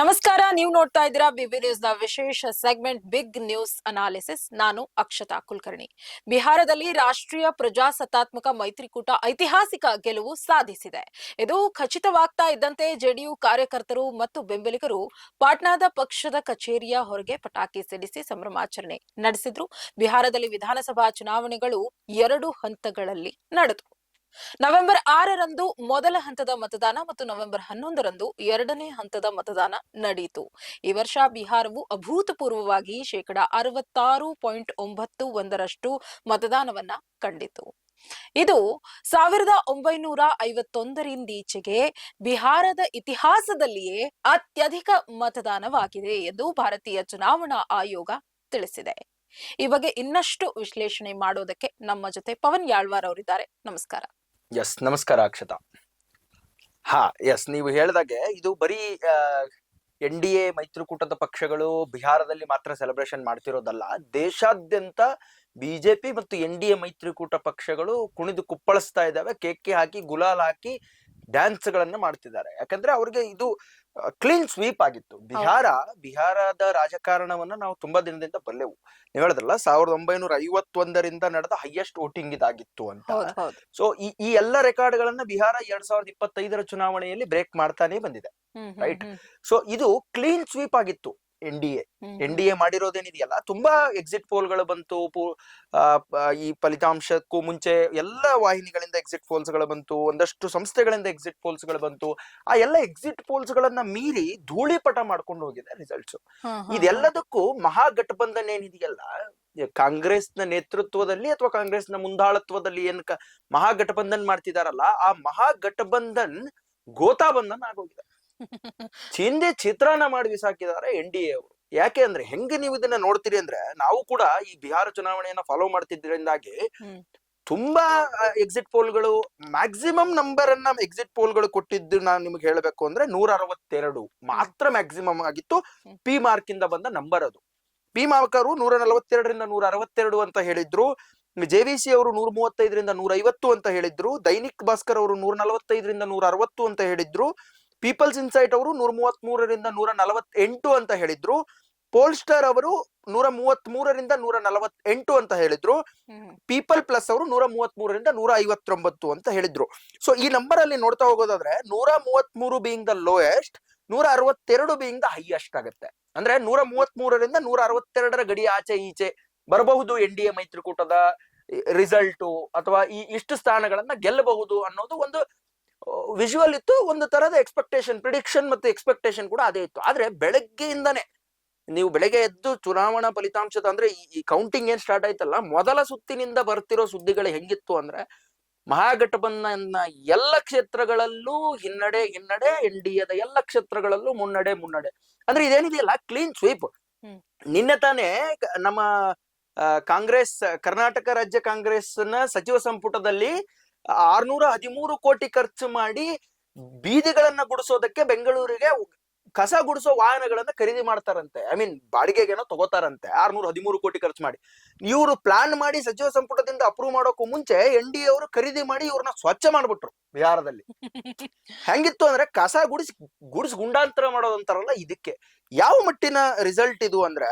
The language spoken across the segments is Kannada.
ನಮಸ್ಕಾರ, ನೀವು ನೋಡ್ತಾ ಇದ್ದೀರಾ ಬಿಬಿ ನ್ಯೂಸ್ನ ವಿಶೇಷ ಸೆಗ್ಮೆಂಟ್ ಬಿಗ್ ನ್ಯೂಸ್ ಅನಾಲಿಸಿಸ್. ನಾನು ಅಕ್ಷತಾ ಕುಲಕರ್ಣಿ. ಬಿಹಾರದಲ್ಲಿ ರಾಷ್ಟ್ರೀಯ ಪ್ರಜಾಸತ್ತಾತ್ಮಕ ಮೈತ್ರಿಕೂಟ ಐತಿಹಾಸಿಕ ಗೆಲುವು ಸಾಧಿಸಿದೆ. ಇದು ಖಚಿತವಾಗ್ತಾ ಇದ್ದಂತೆ ಜೆಡಿಯು ಕಾರ್ಯಕರ್ತರು ಮತ್ತು ಬೆಂಬಲಿಗರು ಪಾಟ್ನಾದ ಪಕ್ಷದ ಕಚೇರಿಯ ಹೊರಗೆ ಪಟಾಕಿ ಸಿಡಿಸಿ ಸಂಭ್ರಮಾಚರಣೆ ನಡೆಸಿದ್ರು. ಬಿಹಾರದಲ್ಲಿ ವಿಧಾನಸಭಾ ಚುನಾವಣೆಗಳು ಎರಡು ಹಂತಗಳಲ್ಲಿ ನಡೆದವು. ನವೆಂಬರ್ ಆರರಂದು ಮೊದಲ ಹಂತದ ಮತದಾನ ಮತ್ತು ನವೆಂಬರ್ ಹನ್ನೊಂದರಂದು ಎರಡನೇ ಹಂತದ ಮತದಾನ ನಡೆಯಿತು. ಈ ವರ್ಷ ಬಿಹಾರವು ಅಭೂತಪೂರ್ವವಾಗಿ ಶೇಕಡಾ ಅರವತ್ತಾರು ಪಾಯಿಂಟ್ ಒಂಬತ್ತು ಒಂದರಷ್ಟು ಮತದಾನವನ್ನ ಕಂಡಿತು. ಇದು ಸಾವಿರದ ಒಂಬೈನೂರ ಐವತ್ತೊಂದರಿಂದೀಚೆಗೆ ಬಿಹಾರದ ಇತಿಹಾಸದಲ್ಲಿಯೇ ಅತ್ಯಧಿಕ ಮತದಾನವಾಗಿದೆ ಎಂದು ಭಾರತೀಯ ಚುನಾವಣಾ ಆಯೋಗ ತಿಳಿಸಿದೆ. ಈ ಬಗ್ಗೆ ಇನ್ನಷ್ಟು ವಿಶ್ಲೇಷಣೆ ಮಾಡೋದಕ್ಕೆ ನಮ್ಮ ಜೊತೆ ಪವನ್ ಯಾಳ್ವಾರ್ ಅವರಿದ್ದಾರೆ. ನಮಸ್ಕಾರ. ಎಸ್ ನಮಸ್ಕಾರ ಅಕ್ಷತಾ. ಹಾ ಎಸ್ ನೀವು ಹೇಳಿದಾಗೆ ಇದು ಬರೀ ಎನ್ ಡಿ ಎ, ಮೈತ್ರಿಕೂಟದ ಪಕ್ಷಗಳು ಬಿಹಾರದಲ್ಲಿ ಮಾತ್ರ ಸೆಲೆಬ್ರೇಷನ್ ಮಾಡ್ತಿರೋದಲ್ಲ. ದೇಶಾದ್ಯಂತ ಬಿಜೆಪಿ ಮತ್ತು ಎನ್ ಡಿ ಎ ಮೈತ್ರಿಕೂಟ ಪಕ್ಷಗಳು ಕುಣಿದು ಕುಪ್ಪಳಿಸ್ತಾ ಇದ್ದಾವೆ. ಕೇಕೆ ಹಾಕಿ, ಗುಲಾಲ್ ಹಾಕಿ ಡ್ಯಾನ್ಸ್ ಗಳನ್ನ ಮಾಡ್ತಿದ್ದಾರೆ. ಯಾಕಂದ್ರೆ ಅವ್ರಿಗೆ ಇದು ಕ್ಲೀನ್ ಸ್ವೀಪ್ ಆಗಿತ್ತು. ಬಿಹಾರ ಬಿಹಾರದ ರಾಜಕಾರಣವನ್ನ ನಾವು ತುಂಬಾ ದಿನದಿಂದ ಬಲ್ಲೆವು ನೀವು ಹೇಳಿದ್ರಲ್ಲ ಸಾವಿರದ ಒಂಬೈನೂರ ಐವತ್ತೊಂದರಿಂದ ನಡೆದ ಹೈಯೆಸ್ಟ್ ವೋಟಿಂಗ್ ಇದಾಗಿತ್ತು ಅಂತ. ಸೊ ಈ ಈ ಎಲ್ಲ ರೆಕಾರ್ಡ್ ಗಳನ್ನ ಬಿಹಾರ ಎರಡ್ ಸಾವಿರದ ಇಪ್ಪತ್ತೈದರ ಚುನಾವಣೆಯಲ್ಲಿ ಬ್ರೇಕ್ ಮಾಡ್ತಾನೆ ಬಂದಿದೆ. ರೈಟ್ ಸೊ ಇದು ಕ್ಲೀನ್ ಸ್ವೀಪ್ ಆಗಿತ್ತು. N D A N D A ಮಾಡಿರೋದೇನಿದೆಯಲ್ಲ ತುಂಬಾ ಎಕ್ಸಿಟ್ ಪೋಲ್ಗಳು ಬಂತು ಈ ಫಲಿತಾಂಶಕ್ಕೂ ಮುಂಚೆ ಎಲ್ಲ ವಾಹಿನಿಗಳಿಂದ ಎಕ್ಸಿಟ್ ಪೋಲ್ಸ್ಗಳು ಬಂತು ಒಂದಷ್ಟು ಸಂಸ್ಥೆಗಳಿಂದ ಎಕ್ಸಿಟ್ ಪೋಲ್ಸ್ಗಳು ಬಂತು. ಆ ಎಲ್ಲ ಎಕ್ಸಿಟ್ ಪೋಲ್ಸ್ ಗಳನ್ನ ಮೀರಿ ಧೂಳಿಪಟ ಮಾಡ್ಕೊಂಡು ಹೋಗಿದೆ ರಿಸಲ್ಟ್ಸ್ ಇದೆಲ್ಲದಕ್ಕೂ ಮಹಾಗಠಬಂಧನ್ ಏನಿದೆಯಲ್ಲ ಕಾಂಗ್ರೆಸ್ನ ನೇತೃತ್ವದಲ್ಲಿ ಅಥವಾ ಕಾಂಗ್ರೆಸ್ನ ಮುಂದಾಳತ್ವದಲ್ಲಿ ಏನ್ ಮಹಾಘಟಬಂಧನ್ ಮಹಾಗಠಬಂಧನ್ ಮಾಡ್ತಿದಾರಲ್ಲ ಆ ಮಹಾಗಠಬಂಧನ್ ಗೋತಾಬಂಧನ್ ಆಗೋಗಿದೆ. ಹಿಂದೆ ಚಿತ್ರಾನ್ನ ಮಾಡಿ ಬಿಸಾಕಿದ್ದಾರೆ ಎನ್ ಡಿ ಎ ಅವರು. ಯಾಕೆ ಅಂದ್ರೆ ಹೆಂಗೆ ನೀವು ಇದನ್ನ ನೋಡ್ತೀರಿ ಅಂದ್ರೆ ನಾವು ಕೂಡ ಈ ಬಿಹಾರ ಚುನಾವಣೆಯನ್ನ ಫಾಲೋ ಮಾಡ್ತಿದ್ದರಿಂದಾಗಿ ತುಂಬಾ ಎಕ್ಸಿಟ್ ಪೋಲ್ಗಳು ಮ್ಯಾಕ್ಸಿಮಮ್ ನಂಬರ್ ಅನ್ನ ಎಕ್ಸಿಟ್ ಪೋಲ್ಗಳು ಕೊಟ್ಟಿದ್ದು ನಾನು ನಿಮ್ಗೆ ಹೇಳಬೇಕು ಅಂದ್ರೆ ನೂರ ಅರವತ್ತೆರಡು ಮಾತ್ರ ಮ್ಯಾಕ್ಸಿಮಮ್ ಆಗಿತ್ತು. ಪಿ ಮಾರ್ಕ್ ಇಂದ ಬಂದ ನಂಬರ್ ಅದು. ಪಿ ಮಾರ್ಕರು ನೂರ ನಲವತ್ತೆರಡರಿಂದ ನೂರ ಅರವತ್ತೆರಡು ಅಂತ ಹೇಳಿದ್ರು. ಜೆ ವಿ ಸಿ ಅವರು ನೂರ ಮೂವತ್ತೈದರಿಂದ ನೂರ ಐವತ್ತು ಅಂತ ಹೇಳಿದ್ರು. ದೈನಿಕ್ ಭಾಸ್ಕರ್ ಅವರು ನೂರ ನಲವತ್ತೈದರಿಂದ ನೂರ ಅರವತ್ತು ಅಂತ ಹೇಳಿದ್ರು. ಪೀಪಲ್ಸ್ ಇನ್ಸೈಟ್ ಅವರು ನೂರ ಮೂವತ್ತ್ ಮೂರರಿಂದ ನೂರ ನಲವತ್ತೆಂಟು ಅಂತ ಹೇಳಿದ್ರು. ಪೋಲ್ಸ್ಟರ್ ಅವರು ನೂರ ಮೂವತ್ತ್ ಮೂರರಿಂದ ನೂರ ನಲವತ್ತೆಂಟು ಅಂತ ಹೇಳಿದ್ರು. ಪೀಪಲ್ ಪ್ಲಸ್ ಅವರು ನೂರ ಮೂವತ್ತ್ ಮೂರರಿಂದ ನೂರ ಐವತ್ತೊಂಬತ್ತು ಅಂತ ಹೇಳಿದ್ರು. ಸೊ ಈ ನಂಬರ್ ಅಲ್ಲಿ ನೋಡ್ತಾ ಹೋಗೋದಾದ್ರೆ ನೂರ ಮೂವತ್ತ್ ಮೂರು ಬೀಯಿಂಗ್ ದ ಲೋಯೆಸ್ಟ್ ನೂರ ಅರವತ್ತೆರಡು ಬೀಯಿಂಗ್ ದ ಹೈಯೆಸ್ಟ್ ಆಗುತ್ತೆ. ಅಂದ್ರೆ ನೂರ ಮೂವತ್ತ್ ಮೂರರಿಂದ ನೂರ ಅರವತ್ತೆರಡರ ಗಡಿ ಆಚೆ ಈಚೆ ಬರಬಹುದು ಎನ್ ಡಿ ಎ ಮೈತ್ರಿಕೂಟದ ರಿಸಲ್ಟು ಅಥವಾ ಈ ಇಷ್ಟು ಸ್ಥಾನಗಳನ್ನ ಗೆಲ್ಲಬಹುದು ಅನ್ನೋದು ಒಂದು ವಿಜುವಲ್ ಇತ್ತು ಒಂದು ತರದ ಎಕ್ಸ್ಪೆಕ್ಟೇಷನ್ ಪ್ರಿಡಿಕ್ಷನ್ ಮತ್ತು ಎಕ್ಸ್ಪೆಕ್ಟೇಷನ್ ಕೂಡ ಅದೇ ಇತ್ತು. ಆದ್ರೆ ಬೆಳಗ್ಗೆಯಿಂದನೇ ನೀವು ಬೆಳಗ್ಗೆ ಎದ್ದು ಚುನಾವಣಾ ಫಲಿತಾಂಶದ ಅಂದ್ರೆ ಈ- ಕೌಂಟಿಂಗ್ ಏನ್ ಸ್ಟಾರ್ಟ್ ಆಯ್ತಲ್ಲ ಮೊದಲ ಸುತ್ತಿನಿಂದ ಬರ್ತಿರೋ ಸುದ್ದಿಗಳು ಹೆಂಗಿತ್ತು ಅಂದ್ರೆ ಮಹಾಗಠಬಂಧನ ಎಲ್ಲ ಕ್ಷೇತ್ರಗಳಲ್ಲೂ ಹಿನ್ನಡೆ ಹಿನ್ನಡೆ ಎನ್ ಡಿ ಎದ ಎಲ್ಲ ಕ್ಷೇತ್ರಗಳಲ್ಲೂ ಮುನ್ನಡೆ ಮುನ್ನಡೆ. ಅಂದ್ರೆ ಇದೇನಿದೆಯಲ್ಲ ಕ್ಲೀನ್ ಸ್ವೀಪ್ ನಿನ್ನೆ ತಾನೇ ನಮ್ಮ ಕಾಂಗ್ರೆಸ್ ಕರ್ನಾಟಕ ರಾಜ್ಯ ಕಾಂಗ್ರೆಸ್ನ ಸಚಿವ ಸಂಪುಟದಲ್ಲಿ ಆರ್ನೂರ ಹದಿಮೂರು ಕೋಟಿ ಖರ್ಚು ಮಾಡಿ ಬೀದಿಗಳನ್ನ ಗುಡಿಸೋದಕ್ಕೆ ಬೆಂಗಳೂರಿಗೆ ಕಸ ಗುಡಿಸೋ ವಾಹನಗಳನ್ನ ಖರೀದಿ ಮಾಡ್ತಾರಂತೆ. ಐ ಮೀನ್ ಬಾಡಿಗೆಗೇನೋ ತಗೋತಾರಂತೆ. ಆರ್ನೂರ ಹದಿಮೂರು ಕೋಟಿ ಖರ್ಚು ಮಾಡಿ. ಇವರು ಪ್ಲಾನ್ ಮಾಡಿ ಸಚಿವ ಸಂಪುಟದಿಂದ ಅಪ್ರೂವ್ ಮಾಡೋಕ್ಕೂ ಮುಂಚೆ ಎನ್ ಡಿ ಅವರು ಖರೀದಿ ಮಾಡಿ ಇವ್ರನ್ನ ಸ್ವಚ್ಛ ಮಾಡ್ಬಿಟ್ರು ಬಿಹಾರದಲ್ಲಿ. ಹೆಂಗಿತ್ತು ಅಂದ್ರೆ ಕಸ ಗುಡಿಸಿ ಗುಡಿಸ್ ಗುಂಡಾಂತರ ಮಾಡೋದಂತಾರಲ್ಲ ಇದಕ್ಕೆ. ಯಾವ ಮಟ್ಟಿನ ರಿಸಲ್ಟ್ ಇದು ಅಂದ್ರೆ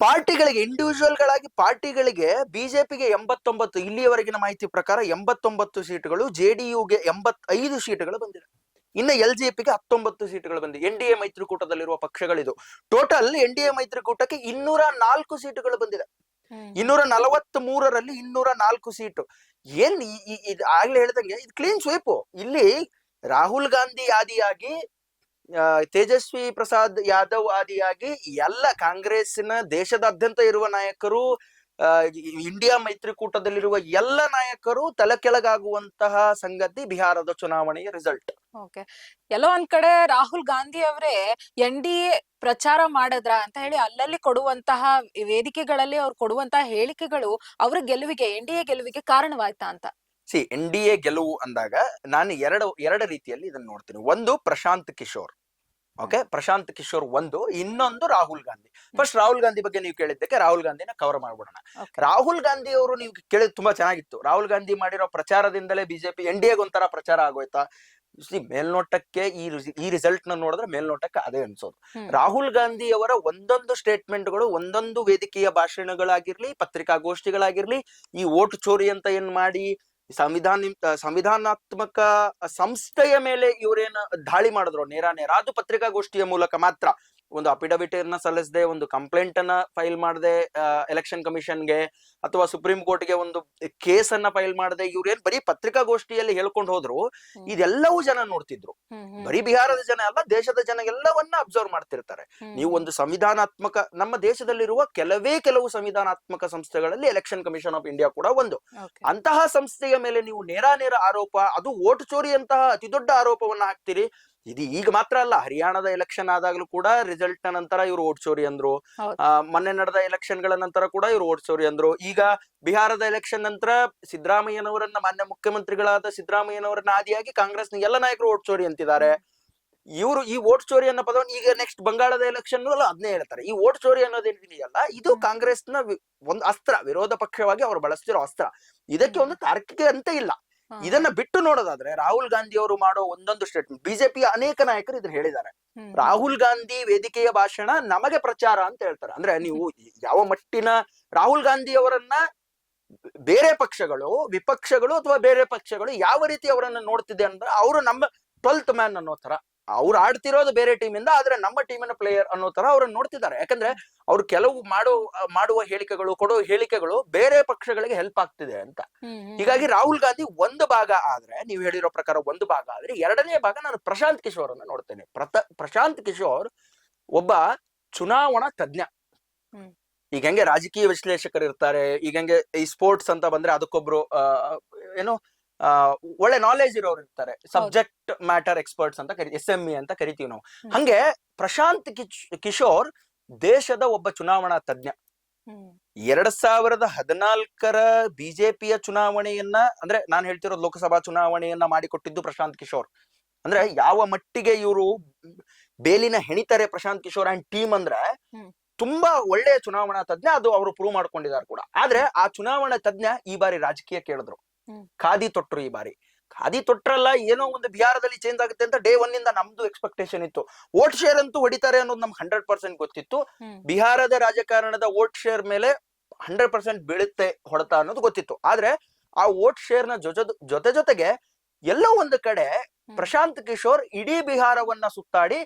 ಪಾರ್ಟಿಗಳಿಗೆ ಇಂಡಿವಿಜುವಲ್ ಗಳಾಗಿ ಪಾರ್ಟಿಗಳಿಗೆ ಬಿಜೆಪಿಗೆ ಎಂಬತ್ತೊಂಬತ್ತು ಇಲ್ಲಿಯವರೆಗಿನ ಮಾಹಿತಿ ಪ್ರಕಾರ ಎಂಬತ್ತೊಂಬತ್ತು ಸೀಟುಗಳು ಜೆಡಿಯುಗೆ ಎಂಬತ್ತೈದು ಸೀಟುಗಳು ಬಂದಿದೆ ಇನ್ನು ಎಲ್ ಜೆ ಪಿಗೆ ಹತ್ತೊಂಬತ್ತು ಸೀಟುಗಳು ಬಂದಿದೆ ಎನ್ ಡಿ ಎ ಮೈತ್ರಿಕೂಟದಲ್ಲಿರುವ ಪಕ್ಷಗಳಿದು. ಟೋಟಲ್ ಎನ್ ಡಿ ಎ ಮೈತ್ರಿಕೂಟಕ್ಕೆ ಇನ್ನೂರ ನಾಲ್ಕು ಸೀಟುಗಳು ಬಂದಿದೆ ಇನ್ನೂರ ನಲವತ್ತ್ ಮೂರರಲ್ಲಿ ಇನ್ನೂರ ನಾಲ್ಕು ಸೀಟು. ಏನ್ ಆಗ್ಲೇ ಹೇಳ್ದಂಗೆ ಇದು ಕ್ಲೀನ್ ಸ್ವೀಪ್ ಇಲ್ಲಿ ರಾಹುಲ್ ಗಾಂಧಿ ಆದಿಯಾಗಿ ತೇಜಸ್ವಿ ಪ್ರಸಾದ್ ಯಾದವ್ ಆದಿಯಾಗಿ ಎಲ್ಲ ಕಾಂಗ್ರೆಸ್ನ ದೇಶದಾದ್ಯಂತ ಇರುವ ನಾಯಕರು ಇಂಡಿಯಾ ಮೈತ್ರಿಕೂಟದಲ್ಲಿರುವ ಎಲ್ಲ ನಾಯಕರು ತಲೆ ಕೆಳಗಾಗುವಂತಹ ಸಂಗತಿ ಬಿಹಾರದ ಚುನಾವಣೆಯ ರಿಸಲ್ಟ್ ಓಕೆ ಎಲ್ಲೋ ಒಂದ್ ಕಡೆ ರಾಹುಲ್ ಗಾಂಧಿ ಅವರೇ ಎನ್ ಡಿ ಎ ಪ್ರಚಾರ ಮಾಡದ್ರ ಅಂತ ಹೇಳಿ ಅಲ್ಲಲ್ಲಿ ಕೊಡುವಂತಹ ವೇದಿಕೆಗಳಲ್ಲಿ ಅವ್ರು ಕೊಡುವಂತಹ ಹೇಳಿಕೆಗಳು ಅವರ ಗೆಲುವಿಗೆ ಎನ್ ಡಿ ಎ ಗೆಲುವಿಗೆ ಕಾರಣವಾಯ್ತಾ ಅಂತ? ಸಿ ಎನ್ ಡಿ ಎ ಗೆಲುವು ಅಂದಾಗ ನಾನು ಎರಡು ಎರಡು ರೀತಿಯಲ್ಲಿ ಇದನ್ನ ನೋಡ್ತೀನಿ. ಒಂದು ಪ್ರಶಾಂತ್ ಕಿಶೋರ್. ಓಕೆ? ಪ್ರಶಾಂತ್ ಕಿಶೋರ್ ಒಂದು ಇನ್ನೊಂದು ರಾಹುಲ್ ಗಾಂಧಿ. ಫಸ್ಟ್ ರಾಹುಲ್ ಗಾಂಧಿ ಬಗ್ಗೆ ನೀವು ಕೇಳಿದ್ದಕ್ಕೆ ರಾಹುಲ್ ಗಾಂಧಿನ ಕವರ್ ಮಾಡ್ಬಿಡೋಣ. ರಾಹುಲ್ ಗಾಂಧಿ ಅವರು ನೀವು ಕೇಳಿದ್ ತುಂಬಾ ಚೆನ್ನಾಗಿತ್ತು. ರಾಹುಲ್ ಗಾಂಧಿ ಮಾಡಿರೋ ಪ್ರಚಾರದಿಂದಲೇ ಬಿಜೆಪಿ ಎನ್ ಡಿ ಎಗ್ ಒಂಥರ ಪ್ರಚಾರ ಆಗೋಯ್ತಾ? ಮೇಲ್ನೋಟಕ್ಕೆ ಈ ಈ ರಿಸಲ್ಟ್ನ ನೋಡಿದ್ರೆ ಮೇಲ್ನೋಟಕ್ಕೆ ಅದೇ ಅನ್ಸೋದು. ರಾಹುಲ್ ಗಾಂಧಿ ಅವರ ಒಂದೊಂದು ಸ್ಟೇಟ್ಮೆಂಟ್ಗಳು ಒಂದೊಂದು ವೇದಿಕೆಯ ಭಾಷಣಗಳಾಗಿರ್ಲಿ ಪತ್ರಿಕಾಗೋಷ್ಠಿಗಳಾಗಿರ್ಲಿ ಈ ಓಟ್ ಚೋರಿ ಅಂತ ಏನ್ ಮಾಡಿ ಸಂವಿಧಾನ ಸಂವಿಧಾನಾತ್ಮಕ ಸಂಸ್ಥೆಯ ಮೇಲೆ ಇವರೇನ ದಾಳಿ ಮಾಡಿದ್ರು ನೇರ ನೇರ. ಅದು ಪತ್ರಿಕಾಗೋಷ್ಠಿಯ ಮೂಲಕ ಮಾತ್ರ. ಒಂದು ಅಫಿಡವಿಟ್ ಅನ್ನ ಸಲ್ಲಿಸದೆ ಒಂದು ಕಂಪ್ಲೇಂಟ್ ಅನ್ನ ಫೈಲ್ ಮಾಡದೆ ಎಲೆಕ್ಷನ್ ಕಮಿಷನ್ಗೆ ಅಥವಾ ಸುಪ್ರೀಂ ಕೋರ್ಟ್ಗೆ ಒಂದು ಕೇಸ್ ಅನ್ನ ಫೈಲ್ ಮಾಡದೆ ಇವ್ರೇನ್ ಬರೀ ಪತ್ರಿಕಾಗೋಷ್ಠಿಯಲ್ಲಿ ಹೇಳ್ಕೊಂಡು ಹೋದ್ರು. ಇದೆಲ್ಲವೂ ಜನ ನೋಡ್ತಿದ್ರು. ಬರೀ ಬಿಹಾರದ ಜನ ಅಲ್ಲ ದೇಶದ ಜನ ಎಲ್ಲವನ್ನ ಅಬ್ಸರ್ವ್ ಮಾಡ್ತಿರ್ತಾರೆ. ನೀವು ಒಂದು ಸಂವಿಧಾನಾತ್ಮಕ ನಮ್ಮ ದೇಶದಲ್ಲಿರುವ ಕೆಲವೇ ಕೆಲವು ಸಂವಿಧಾನಾತ್ಮಕ ಸಂಸ್ಥೆಗಳಲ್ಲಿ ಎಲೆಕ್ಷನ್ ಕಮಿಷನ್ ಆಫ್ ಇಂಡಿಯಾ ಕೂಡ ಒಂದು. ಅಂತಹ ಸಂಸ್ಥೆಯ ಮೇಲೆ ನೀವು ನೇರ ನೇರ ಆರೋಪ ಅದು ಓಟ್ ಚೋರಿ ಅಂತಹ ಅತಿ ದೊಡ್ಡ ಆರೋಪವನ್ನ ಹಾಕ್ತೀರಿ. ಇದು ಈಗ ಮಾತ್ರ ಅಲ್ಲ ಹರಿಯಾಣದ ಎಲೆಕ್ಷನ್ ಆದಾಗಲೂ ಕೂಡ ರಿಸಲ್ಟ್ ನಂತರ ಇವರು ಓಟ್ ಚೋರಿ ಅಂದ್ರು. ಮೊನ್ನೆ ನಡೆದ ಎಲೆಕ್ಷನ್ಗಳ ನಂತರ ಕೂಡ ಇವರು ಓಟ್ ಚೋರಿ ಅಂದ್ರು. ಈಗ ಬಿಹಾರದ ಎಲೆಕ್ಷನ್ ನಂತರ ಸಿದ್ದರಾಮಯ್ಯನವರನ್ನ ಮಾನ್ಯ ಮುಖ್ಯಮಂತ್ರಿಗಳಾದ ಸಿದ್ದರಾಮಯ್ಯನವರನ್ನ ಆದಿಯಾಗಿ ನ ಎಲ್ಲ ನಾಯಕರು ಓಟ್ ಚೋರಿ ಅಂತಿದ್ದಾರೆ. ಇವರು ಈ ಓಟ್ ಚೋರಿ ಅನ್ನೋ ಪದವನ್ನು ಈಗ ನೆಕ್ಸ್ಟ್ ಬಂಗಾಳದ ಎಲೆಕ್ಷನ್ ಅಲ್ಲ ಅದನ್ನೇ ಹೇಳ್ತಾರೆ. ಈ ಓಟ್ ಚೋರಿ ಅನ್ನೋದೇನಿದೆಯಲ್ಲ ಇದು ಕಾಂಗ್ರೆಸ್ ಕಾಂಗ್ರೆಸ್ನ ಒಂದು ಅಸ್ತ್ರ ವಿರೋಧ ಪಕ್ಷವಾಗಿ ಅವರು ಬಳಸ್ತಿರೋ ಅಸ್ತ್ರ. ಇದಕ್ಕೆ ಒಂದು ತಾರ್ಕಿಕ ಅಂತ ಇಲ್ಲ. ಇದನ್ನ ಬಿಟ್ಟು ನೋಡೋದಾದ್ರೆ ರಾಹುಲ್ ಗಾಂಧಿ ಅವರು ಮಾಡೋ ಒಂದೊಂದು ಸ್ಟೇಟ್ಮೆಂಟ್ ಬಿಜೆಪಿಯ ಅನೇಕ ನಾಯಕರು ಇದನ್ನ ಹೇಳಿದ್ದಾರೆ. ರಾಹುಲ್ ಗಾಂಧಿ ವೇದಿಕೆಯ ಭಾಷಣ ನಮಗೆ ಪ್ರಚಾರ ಅಂತ ಹೇಳ್ತಾರೆ. ಅಂದ್ರೆ ನೀವು ಯಾವ ಮಟ್ಟಿನ ರಾಹುಲ್ ಗಾಂಧಿ ಅವರನ್ನ ಬೇರೆ ಪಕ್ಷಗಳು ವಿಪಕ್ಷಗಳು ಅಥವಾ ಬೇರೆ ಪಕ್ಷಗಳು ಯಾವ ರೀತಿ ಅವರನ್ನ ನೋಡ್ತಿದೆ ಅಂದ್ರೆ ಅವರು ನಮ್ಮ ಟ್ವೆಲ್ತ್ ಮ್ಯಾನ್ ಅನ್ನೋ ತರ ಅವ್ರು ಆಡ್ತಿರೋದು ಬೇರೆ ಟೀಮ್ ಇಂದ ಆದ್ರೆ ನಮ್ಮ ಟೀಮಿನ ಪ್ಲೇಯರ್ ಅನ್ನೋ ತರ ಅವ್ರನ್ನ ನೋಡ್ತಿದ್ದಾರೆ. ಯಾಕಂದ್ರೆ ಅವ್ರು ಕೆಲವು ಮಾಡೋ ಮಾಡುವ ಹೇಳಿಕೆಗಳು ಕೊಡೋ ಹೇಳಿಕೆಗಳು ಬೇರೆ ಪಕ್ಷಗಳಿಗೆ ಹೆಲ್ಪ್ ಆಗ್ತಿದೆ ಅಂತ. ಹೀಗಾಗಿ ರಾಹುಲ್ ಗಾಂಧಿ ಒಂದು ಭಾಗ ಆದ್ರೆ ನೀವು ಹೇಳಿರೋ ಪ್ರಕಾರ ಒಂದು ಭಾಗ ಆದ್ರೆ ಎರಡನೇ ಭಾಗ ನಾನು ಪ್ರಶಾಂತ್ ಕಿಶೋರ್ ಅನ್ನ ನೋಡ್ತೇನೆ. ಪ್ರತ ಪ್ರಶಾಂತ್ ಕಿಶೋರ್ ಒಬ್ಬ ಚುನಾವಣಾ ತಜ್ಞ. ಈಗ ಹೆಂಗೆ ರಾಜಕೀಯ ವಿಶ್ಲೇಷಕರು ಇರ್ತಾರೆ ಈಗ ಹೆಂಗೆ ಈ ಸ್ಪೋರ್ಟ್ಸ್ ಅಂತ ಬಂದ್ರೆ ಅದಕ್ಕೊಬ್ರು ಏನೋ ಒಳ್ಳೆ ನಾಲೆಜ್ ಇರೋರು ಇರ್ತಾರೆ. ಸಬ್ಜೆಕ್ಟ್ ಮ್ಯಾಟರ್ ಎಕ್ಸ್ಪರ್ಟ್ಸ್ ಅಂತ ಕರಿ ಎಸ್ ಎಂ ಇ ಅಂತ ಕರಿತೀವಿ ನಾವು. ಹಂಗೆ ಪ್ರಶಾಂತ್ ಕಿಶ್- ಕಿಶೋರ್ ದೇಶದ ಒಬ್ಬ ಚುನಾವಣಾ ತಜ್ಞ. ಎರಡ್ ಸಾವಿರದ ಹದಿನಾಲ್ಕರ ಬಿಜೆಪಿಯ ಚುನಾವಣೆಯನ್ನ ಅಂದ್ರೆ ನಾನು ಹೇಳ್ತಿರೋ ಲೋಕಸಭಾ ಚುನಾವಣೆಯನ್ನ ಮಾಡಿಕೊಟ್ಟಿದ್ದು ಪ್ರಶಾಂತ್ ಕಿಶೋರ್. ಅಂದ್ರೆ ಯಾವ ಮಟ್ಟಿಗೆ ಇವರು ಬೇಲಿನ ಹೆಣಿತಾರೆ ಪ್ರಶಾಂತ್ ಕಿಶೋರ್ ಅಂಡ್ ಟೀಮ್ ಅಂದ್ರೆ ತುಂಬಾ ಒಳ್ಳೆಯ ಚುನಾವಣಾ ತಜ್ಞ ಅದು ಅವರು ಪ್ರೂವ್ ಮಾಡ್ಕೊಂಡಿದ್ದಾರೆ ಕೂಡ. ಆದ್ರೆ ಆ ಚುನಾವಣಾ ತಜ್ಞ ಈ ಬಾರಿ ರಾಜಕೀಯ ಕೇಳಿದ್ರು. ಖಾದಿ ತೊಟ್ರು ಈ ಬಾರಿ. ಖಾದಿ ತೊಟ್ಟರಲ್ಲ ಏನೋ ಒಂದು ಬಿಹಾರದಲ್ಲಿ ಚೇಂಜ್ ಆಗುತ್ತೆ ಅಂತ ಡೇ ಒನ್ ಇಂದ ನಮ್ದು ಎಕ್ಸ್ಪೆಕ್ಟೇಷನ್ ಇತ್ತು. ವೋಟ್ ಶೇರ್ ಅಂತೂ ಹೊಡಿತಾರೆ ಅನ್ನೋದು ನಮ್ಗೆ ಹಂಡ್ರೆಡ್ ಪರ್ಸೆಂಟ್ ಗೊತ್ತಿತ್ತು. ಬಿಹಾರದ ರಾಜಕಾರಣದ ವೋಟ್ ಶೇರ್ ಮೇಲೆ ಹಂಡ್ರೆಡ್ ಪರ್ಸೆಂಟ್ ಬೀಳುತ್ತೆ ಹೊಡೆತ ಅನ್ನೋದು ಗೊತ್ತಿತ್ತು. ಆದ್ರೆ ಆ ವೋಟ್ ಶೇರ್ನ ಜೊತೆ ಜೊತೆ ಜೊತೆಗೆ ಎಲ್ಲೋ ಒಂದು ಕಡೆ ಪ್ರಶಾಂತ್ ಕಿಶೋರ್ ಇಡೀ ಬಿಹಾರವನ್ನ ಸುತ್ತಾಡಿ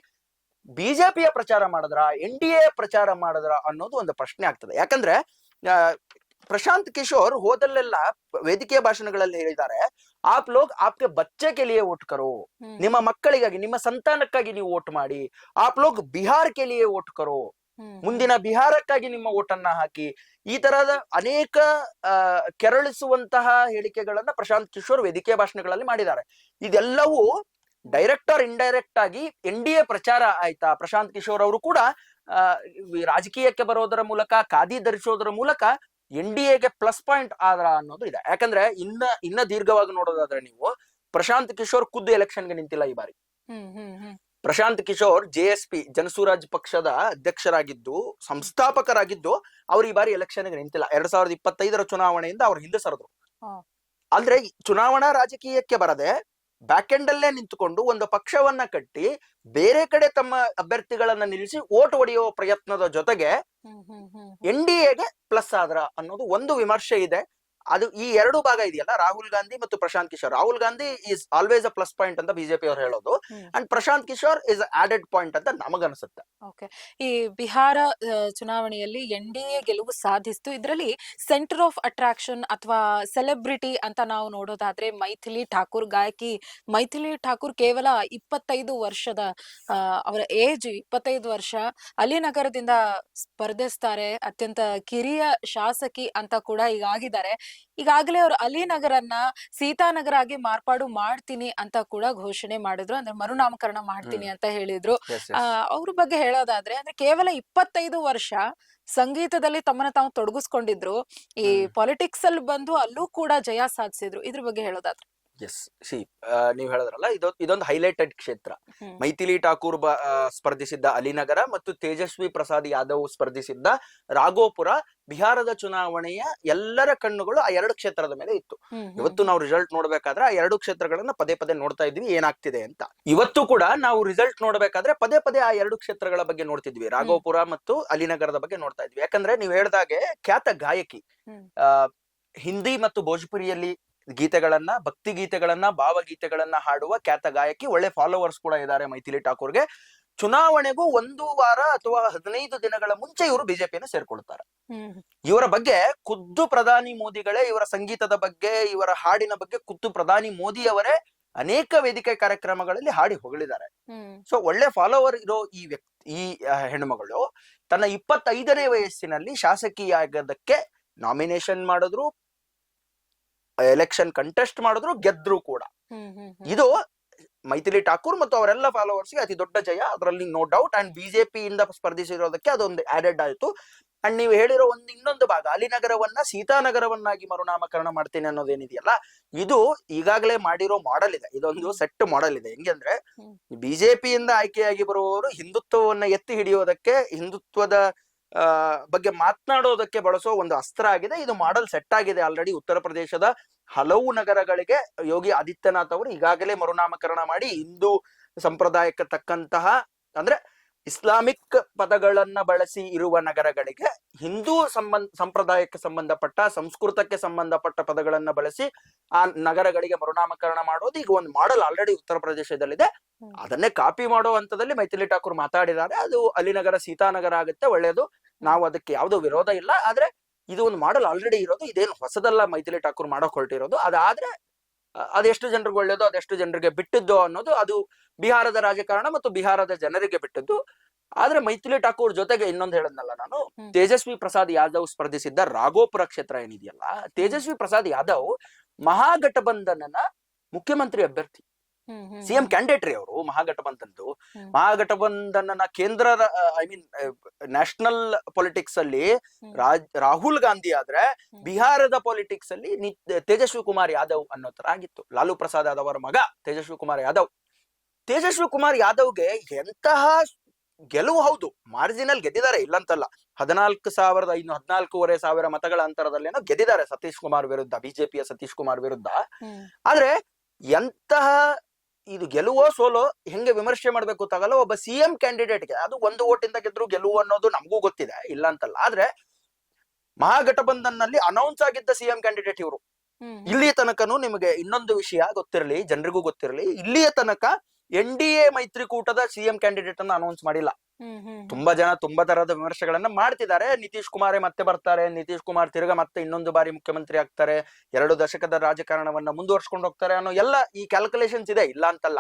ಬಿಜೆಪಿಯ ಪ್ರಚಾರ ಮಾಡಿದ್ರ? ಎನ್ ಡಿ ಎ ಪ್ರಚಾರ ಮಾಡಿದ್ರ ಅನ್ನೋದು ಒಂದು ಪ್ರಶ್ನೆ ಆಗ್ತದೆ. ಯಾಕಂದ್ರೆ ಪ್ರಶಾಂತ್ ಕಿಶೋರ್ ಹೋದಲ್ಲೆಲ್ಲ ವೇದಿಕೆಯ ಭಾಷಣಗಳಲ್ಲಿ ಹೇಳಿದ್ದಾರೆ ಆಪ್ ಲೋಗ್ ಆಪ್ಕೆ ಬಚ್ಚೆ ಕೆಲಿಯ ವೋಟ್ ಕರೋ ನಿಮ್ಮ ಮಕ್ಕಳಿಗಾಗಿ ನಿಮ್ಮ ಸಂತಾನಕ್ಕಾಗಿ ನೀವು ವೋಟ್ ಮಾಡಿ ಆಪ್ ಲೋಗ್ ಬಿಹಾರ್ ಕೆಲಿಯೇ ವೋಟ್ ಕರೋ ಮುಂದಿನ ಬಿಹಾರಕ್ಕಾಗಿ ನಿಮ್ಮ ಓಟನ್ನ ಹಾಕಿ ಈ ತರಹದ ಅನೇಕ ಕೆರಳಿಸುವಂತಹ ಹೇಳಿಕೆಗಳನ್ನ ಪ್ರಶಾಂತ್ ಕಿಶೋರ್ ವೇದಿಕೆಯ ಭಾಷಣಗಳಲ್ಲಿ ಮಾಡಿದ್ದಾರೆ. ಇದೆಲ್ಲವೂ ಡೈರೆಕ್ಟ್ ಆರ್ ಇಂಡೈರೆಕ್ಟ್ ಆಗಿ ಎನ್ ಡಿ ಎ ಪ್ರಚಾರ ಆಯ್ತಾ? ಪ್ರಶಾಂತ್ ಕಿಶೋರ್ ಅವರು ಕೂಡ ರಾಜಕೀಯಕ್ಕೆ ಬರೋದರ ಮೂಲಕ ಖಾದಿ ಧರಿಸೋದರ ಮೂಲಕ ಎನ್ ಡಿ ಎಗೆ ಪ್ಲಸ್ ಪಾಯಿಂಟ್ ಆದ್ರ ಅನ್ನೋದು ಇದೆ. ಯಾಕಂದ್ರೆ ಇನ್ನ ಇನ್ನ ದೀರ್ಘವಾಗಿ ನೋಡೋದಾದ್ರೆ ನೀವು ಪ್ರಶಾಂತ್ ಕಿಶೋರ್ ಖುದ್ದು ಎಲೆಕ್ಷನ್ಗೆ ನಿಂತಿಲ್ಲ ಈ ಬಾರಿ. Prashant Kishor J S P Jansuraaj ಪಕ್ಷದ ಅಧ್ಯಕ್ಷರಾಗಿದ್ದು ಸಂಸ್ಥಾಪಕರಾಗಿದ್ದು ಅವ್ರು ಈ ಬಾರಿ ಎಲೆಕ್ಷನ್ ನಿಂತಿಲ್ಲ. ಎರಡ್ ಸಾವಿರದ ಇಪ್ಪತ್ತೈದರ ಚುನಾವಣೆಯಿಂದ ಅವ್ರು ಹಿಂದೆ ಸರಿದ್ರು. ಅಂದ್ರೆ ಚುನಾವಣಾ ರಾಜಕೀಯಕ್ಕೆ ಬರದೆ ಬ್ಯಾಕ್ ಎಂಡ್ ಅಲ್ಲೇ ನಿಂತುಕೊಂಡು ಒಂದು ಪಕ್ಷವನ್ನ ಕಟ್ಟಿ ಬೇರೆ ಕಡೆ ತಮ್ಮ ಅಭ್ಯರ್ಥಿಗಳನ್ನ ನಿಲ್ಲಿಸಿ ಓಟ್ ಹೊಡೆಯುವ ಪ್ರಯತ್ನದ ಜೊತೆಗೆ ಎನ್ ಡಿ ಎಗೆ ಪ್ಲಸ್ ಆದ್ರ ಅನ್ನೋದು ಒಂದು ವಿಮರ್ಶೆ ಇದೆ. ಅದು ಈ ಎರಡು ಭಾಗ ಇದೆಯಲ್ಲ ರಾಹುಲ್ ಗಾಂಧಿ ಮತ್ತು Prashant Kishor. Rahul Gandhi is always a plus point ಅಂತ ಬಿಜೆಪಿ ಅವ್ರು ಹೇಳೋದು. And Prashant Kishor is added point ಅಂತ ನಮಗನ್ಸುತ್ತೆ. ಓಕೆ ಈ ಬಿಹಾರ ಚುನಾವಣೆಯಲ್ಲಿ ಎನ್ ಡಿ ಎ ಗೆಲುವು ಸಾಧಿಸ್ತು. ಇದರಲ್ಲಿ ಸೆಂಟರ್ ಆಫ್ ಅಟ್ರಾಕ್ಷನ್ ಅಥವಾ ಸೆಲೆಬ್ರಿಟಿ ಅಂತ ನಾವು ನೋಡೋದಾದ್ರೆ ಮೈಥಿಲಿ ಠಾಕೂರ್. ಗಾಯಕಿ ಮೈಥಿಲಿ ಠಾಕೂರ್ ಕೇವಲ ಇಪ್ಪತ್ತೈದು ವರ್ಷದ ಅವರ ಏಜ್ ಇಪ್ಪತ್ತೈದು ವರ್ಷ ಅಲಿನಗರದಿಂದ ಸ್ಪರ್ಧಿಸ್ತಾರೆ. ಅತ್ಯಂತ ಕಿರಿಯ ಶಾಸಕಿ ಅಂತ ಕೂಡ ಈಗ ಆಗಿದ್ದಾರೆ. ಈಗಾಗಲೇ ಅವರು ಅಲಿನಗರನ್ನ ಸೀತಾನಗರ ಆಗಿ ಮಾರ್ಪಾಡು ಮಾಡ್ತೀನಿ ಅಂತ ಕೂಡ ಘೋಷಣೆ ಮಾಡಿದ್ರು. ಅಂದ್ರೆ ಮರುನಾಮಕರಣ ಮಾಡ್ತೀನಿ ಅಂತ ಹೇಳಿದ್ರು. ಆ, ಅವ್ರ ಬಗ್ಗೆ ಹೇಳೋದಾದ್ರೆ ಅಂದ್ರೆ ಕೇವಲ ಇಪ್ಪತ್ತೈದು ವರ್ಷ ಸಂಗೀತದಲ್ಲಿ ತಮ್ಮನ್ನ ತಾವು ತೊಡಗಿಸ್ಕೊಂಡಿದ್ರು. ಈ. ಪಾಲಿಟಿಕ್ಸ್ ಅಲ್ಲಿ ಬಂದು ಅಲ್ಲೂ ಕೂಡ ಜಯ ಸಾಧಿಸಿದ್ರು. ಇದ್ರ ಬಗ್ಗೆ ಹೇಳೋದಾದ್ರೆ. ಎಸ್ ಸಿ ನೀವ್ ಹೇಳಿದ್ರಲ್ಲ ಇದೊಂದು ಇದೊಂದು ಹೈಲೈಟೆಡ್ ಕ್ಷೇತ್ರ. ಮೈಥಿಲಿ ಠಾಕೂರ್ ಸ್ಪರ್ಧಿಸಿದ್ದ ಅಲಿನಗರ ಮತ್ತು ತೇಜಸ್ವಿ ಪ್ರಸಾದ್ ಯಾದವ್ ಸ್ಪರ್ಧಿಸಿದ್ದ ರಾಘೋಪುರ ಬಿಹಾರದ ಚುನಾವಣೆಯ ಎಲ್ಲರ ಕಣ್ಣುಗಳು ಆ ಎರಡು ಕ್ಷೇತ್ರದ ಮೇಲೆ ಇತ್ತು. ಇವತ್ತು ನಾವು ರಿಸಲ್ಟ್ ನೋಡ್ಬೇಕಾದ್ರೆ ಆ ಎರಡು ಕ್ಷೇತ್ರಗಳನ್ನ ಪದೇ ಪದೇ ನೋಡ್ತಾ ಇದ್ವಿ ಏನಾಗ್ತಿದೆ ಅಂತ. ಇವತ್ತು ಕೂಡ ನಾವು ರಿಸಲ್ಟ್ ನೋಡ್ಬೇಕಾದ್ರೆ ಪದೇ ಪದೇ ಆ ಎರಡು ಕ್ಷೇತ್ರಗಳ ಬಗ್ಗೆ ನೋಡ್ತಿದ್ವಿ. ರಾಘೋಪುರ ಮತ್ತು ಅಲಿನಗರದ ಬಗ್ಗೆ ನೋಡ್ತಾ ಇದ್ವಿ. ಯಾಕಂದ್ರೆ ನೀವು ಹೇಳ್ದಾಗೆ ಖ್ಯಾತ ಗಾಯಕಿ. ಹಿಂದಿ ಮತ್ತು ಭೋಜ್ಪುರಿಯಲ್ಲಿ ಗೀತೆಗಳನ್ನ ಭಕ್ತಿ ಗೀತೆಗಳನ್ನ ಭಾವಗೀತೆಗಳನ್ನ ಹಾಡುವ ಖ್ಯಾತ ಗಾಯಕಿ ಒಳ್ಳೆ ಫಾಲೋವರ್ಸ್ ಕೂಡ ಇದ್ದಾರೆ ಮೈಥಿಲಿ ಠಾಕೂರ್ಗೆ ಚುನಾವಣೆಗೂ ಒಂದು ವಾರ ಅಥವಾ ಹದಿನೈದು ದಿನಗಳ ಮುಂಚೆ ಇವರು ಬಿಜೆಪಿಯನ್ನು ಸೇರ್ಕೊಳ್ತಾರೆ. ಇವರ ಬಗ್ಗೆ ಖುದ್ದು ಪ್ರಧಾನಿ ಮೋದಿಗಳೇ ಇವರ ಸಂಗೀತದ ಬಗ್ಗೆ ಇವರ ಹಾಡಿನ ಬಗ್ಗೆ ಖುದ್ದು ಪ್ರಧಾನಿ ಮೋದಿ ಅವರೇ ಅನೇಕ ವೇದಿಕೆ ಕಾರ್ಯಕ್ರಮಗಳಲ್ಲಿ ಹಾಡಿ ಹೊಗಳಿದ್ದಾರೆ. ಸೊ ಒಳ್ಳೆ ಫಾಲೋವರ್ ಇರೋ ಈ ವ್ಯಕ್ತಿ ಈ ಹೆಣ್ಮಗಳು ತನ್ನ ಇಪ್ಪತ್ತೈದನೇ ವಯಸ್ಸಿನಲ್ಲಿ ಶಾಸಕಿಯಾಗದಕ್ಕೆ ನಾಮಿನೇಷನ್ ಮಾಡಿದ್ರು ಎಲೆಕ್ಷನ್ ಕಂಟೆಸ್ಟ್ ಮಾಡಿದ್ರು ಗೆದ್ರು ಕೂಡ. ಇದು ಮೈಥಿಲಿ ಠಾಕೂರ್ ಮತ್ತು ಅವರೆಲ್ಲ ಫಾಲೋವರ್ಸ್ಗೆ ಅತಿ ದೊಡ್ಡ ಜಯ. ಅದರಲ್ಲಿ ನೋ ಡೌಟ್ ಅಂಡ್ ಬಿಜೆಪಿ ಇಂದ ಸ್ಪರ್ಧಿಸಿರೋದಕ್ಕೆ ಅದೊಂದು ಆಡೆಡ್ ಆಯಿತು. ಅಂಡ್ ನೀವು ಹೇಳಿರೋ ಒಂದು ಇನ್ನೊಂದು ಭಾಗ ಅಲಿನಗರವನ್ನ ಸೀತಾನಗರವನ್ನಾಗಿ ಮರುನಾಮಕರಣ ಮಾಡ್ತೀನಿ ಅನ್ನೋದೇನಿದೆಯಲ್ಲ ಇದು ಈಗಾಗಲೇ ಮಾಡಿರೋ ಮಾಡಲ್ ಇದೆ. ಇದೊಂದು ಸೆಟ್ ಮಾಡೆಲ್ ಇದೆ. ಹೆಂಗೆ ಅಂದ್ರೆ. ಬಿಜೆಪಿಯಿಂದ ಆಯ್ಕೆಯಾಗಿ ಬರುವವರು ಹಿಂದುತ್ವವನ್ನ ಎತ್ತಿ ಹಿಡಿಯೋದಕ್ಕೆ ಹಿಂದುತ್ವದ ಬಗ್ಗೆ ಮಾತನಾಡೋದಕ್ಕೆ ಬಳಸೋ ಒಂದು ಅಸ್ತ್ರ ಆಗಿದೆ. ಇದು ಮಾಡಲ್ ಸೆಟ್ ಆಗಿದೆ ಆಲ್ರೆಡಿ ಉತ್ತರ ಪ್ರದೇಶದ ಹಲವು ನಗರಗಳಿಗೆ. ಯೋಗಿ ಆದಿತ್ಯನಾಥ್ ಅವರು ಈಗಾಗಲೇ ಮರುನಾಮಕರಣ ಮಾಡಿ ಹಿಂದೂ ಸಂಪ್ರದಾಯಕ್ಕೆ ತಕ್ಕಂತಹ ಅಂದ್ರೆ ಇಸ್ಲಾಮಿಕ್ ಪದಗಳನ್ನ ಬಳಸಿ ಇರುವ ನಗರಗಳಿಗೆ ಹಿಂದೂ ಸಂಬಂಧ ಸಂಪ್ರದಾಯಕ್ಕೆ ಸಂಬಂಧಪಟ್ಟ ಸಂಸ್ಕೃತಕ್ಕೆ ಸಂಬಂಧಪಟ್ಟ ಪದಗಳನ್ನ ಬಳಸಿ ಆ ನಗರಗಳಿಗೆ ಮರುನಾಮಕರಣ ಮಾಡೋದು ಈಗ ಒಂದು ಮಾಡಲ್ ಆಲ್ರೆಡಿ ಉತ್ತರ ಪ್ರದೇಶದಲ್ಲಿದೆ. ಅದನ್ನೇ ಕಾಪಿ ಮಾಡೋ ಹಂತದಲ್ಲಿ ಮೈಥಿಲಿ ಠಾಕೂರ್ ಮಾತಾಡಿದ್ದಾರೆ. ಅದು ಅಲಿನಗರ ಸೀತಾನಗರ ಆಗುತ್ತೆ. ಒಳ್ಳೆಯದು. ನಾವು ಅದಕ್ಕೆ ಯಾವುದೋ ವಿರೋಧ ಇಲ್ಲ. ಆದ್ರೆ ಇದು ಒಂದು ಮಾಡಲ್ ಆಲ್ರೆಡಿ ಇರೋದು. ಇದೇನು ಹೊಸದಲ್ಲ ಮೈಥಿಲಿ ಠಾಕೂರ್ ಮಾಡೋಕ್ ಹೊರಟಿರೋದು. ಅದಾದ್ರೆ ಅದೆಷ್ಟು ಜನರಿಗೆ ಒಳ್ಳೇದು ಅದೆಷ್ಟು ಜನರಿಗೆ ಬಿಟ್ಟಿದ್ದು ಅನ್ನೋದು ಅದು ಬಿಹಾರದ ರಾಜಕಾರಣ ಮತ್ತು ಬಿಹಾರದ ಜನರಿಗೆ ಬಿಟ್ಟದ್ದು. ಆದ್ರೆ ಮೈಥಿಲಿ ಠಾಕೂರ್ ಜೊತೆಗೆ ಇನ್ನೊಂದು ಹೇಳದ್ನಲ್ಲ ನಾನು ತೇಜಸ್ವಿ ಪ್ರಸಾದ್ ಯಾದವ್ ಸ್ಪರ್ಧಿಸಿದ್ದ ರಾಘೋಪುರ ಕ್ಷೇತ್ರ ಏನಿದೆಯಲ್ಲ ತೇಜಸ್ವಿ ಪ್ರಸಾದ್ ಯಾದವ್ ಮಹಾಗಠಬಂಧನನ ಮುಖ್ಯಮಂತ್ರಿ ಅಭ್ಯರ್ಥಿ. ಸಿಎಂ. ಕ್ಯಾಂಡಿಡೇಟ್ ರೀ ಅವರು ಮಹಾಗಠಬಂಧನ್ದು. ಮಹಾಘಟಬಂಧನ ಕೇಂದ್ರ ಐ ಮೀನ್ ನ್ಯಾಷನಲ್ ಪೊಲಿಟಿಕ್ಸ್ ಅಲ್ಲಿ ರಾಜ್ ರಾಹುಲ್ ಗಾಂಧಿ ಆದ್ರೆ ಬಿಹಾರದ ಪಾಲಿಟಿಕ್ಸ್ ಅಲ್ಲಿ ತೇಜಸ್ವಿ ಕುಮಾರ್ ಯಾದವ್ ಅನ್ನೋ ತರ ಆಗಿತ್ತು. ಲಾಲು ಪ್ರಸಾದ್ ಯಾದವ್ ಅವರ ಮಗ ತೇಜಸ್ವಿ ಕುಮಾರ್ ಯಾದವ್. ತೇಜಸ್ವಿ ಕುಮಾರ್ ಯಾದವ್ಗೆ ಎಂತಹ ಗೆಲುವು ಹೌದು. ಮಾರ್ಜಿನಲ್ ಗೆದ್ದಿದ್ದಾರೆ ಇಲ್ಲಂತಲ್ಲ. ಹದಿನಾಲ್ಕು ಸಾವಿರದ ಐದು ಹದಿನಾಲ್ಕೂವರೆ ಸಾವಿರ ಮತಗಳ ಅಂತರದಲ್ಲೇನೋ ಗೆದ್ದಿದ್ದಾರೆ ಸತೀಶ್ ಕುಮಾರ್ ವಿರುದ್ಧ ಬಿಜೆಪಿಯ ಸತೀಶ್ ಕುಮಾರ್ ವಿರುದ್ಧ. ಆದ್ರೆ ಎಂತಹ ಇದು ಗೆಲುವೋ ಸೋಲೋ ಹೆಂಗೆ ವಿಮರ್ಶೆ ಮಾಡ್ಬೇಕು ಗೊತ್ತಾಗಲ್ಲ. ಒಬ್ಬ ಸಿಎಂ ಕ್ಯಾಂಡಿಡೇಟ್ಗೆ ಅದು ಒಂದು ಓಟಿಂದ ಗೆದ್ರು ಗೆಲುವು ಅನ್ನೋದು ನಮಗೂ ಗೊತ್ತಿದೆ ಇಲ್ಲ ಅಂತಲ್ಲ. ಆದ್ರೆ ಮಹಾಗಠಬಂಧನ್ನಲ್ಲಿ ಅನೌನ್ಸ್ ಆಗಿದ್ದ ಸಿಎಂ ಕ್ಯಾಂಡಿಡೇಟ್ ಇವರು. ಇಲ್ಲಿಯ ತನಕನು ನಿಮಗೆ ಇನ್ನೊಂದು ವಿಷಯ ಗೊತ್ತಿರಲಿ ಜನರಿಗೂ ಗೊತ್ತಿರಲಿ ಇಲ್ಲಿಯ ತನಕ ಎನ್ ಡಿ ಎ ಮೈತ್ರಿಕೂಟದ ಸಿಎಂ ಕ್ಯಾಂಡಿಡೇಟ್ ಅನ್ನ ಅನೌನ್ಸ್ ಮಾಡಿಲ್ಲ. ತುಂಬಾ ಜನ ತುಂಬಾ ತರಹದ ವಿಮರ್ಶೆಗಳನ್ನ ಮಾಡ್ತಿದ್ದಾರೆ. ನಿತೀಶ್ ಕುಮಾರ್ ಮತ್ತೆ ಬರ್ತಾರೆ. ನಿತೀಶ್ ಕುಮಾರ್ ತಿರ್ಗ ಮತ್ತೆ ಇನ್ನೊಂದು ಬಾರಿ ಮುಖ್ಯಮಂತ್ರಿ ಆಗ್ತಾರೆ. ಎರಡು ದಶಕದ ರಾಜಕಾರಣವನ್ನ ಮುಂದುವರ್ಸ್ಕೊಂಡು ಹೋಗ್ತಾರೆ ಅನ್ನೋ ಎಲ್ಲ ಈ ಕ್ಯಾಲ್ಕುಲೇಷನ್ಸ್ ಇದೆ. ಇಲ್ಲ ಅಂತಲ್ಲ.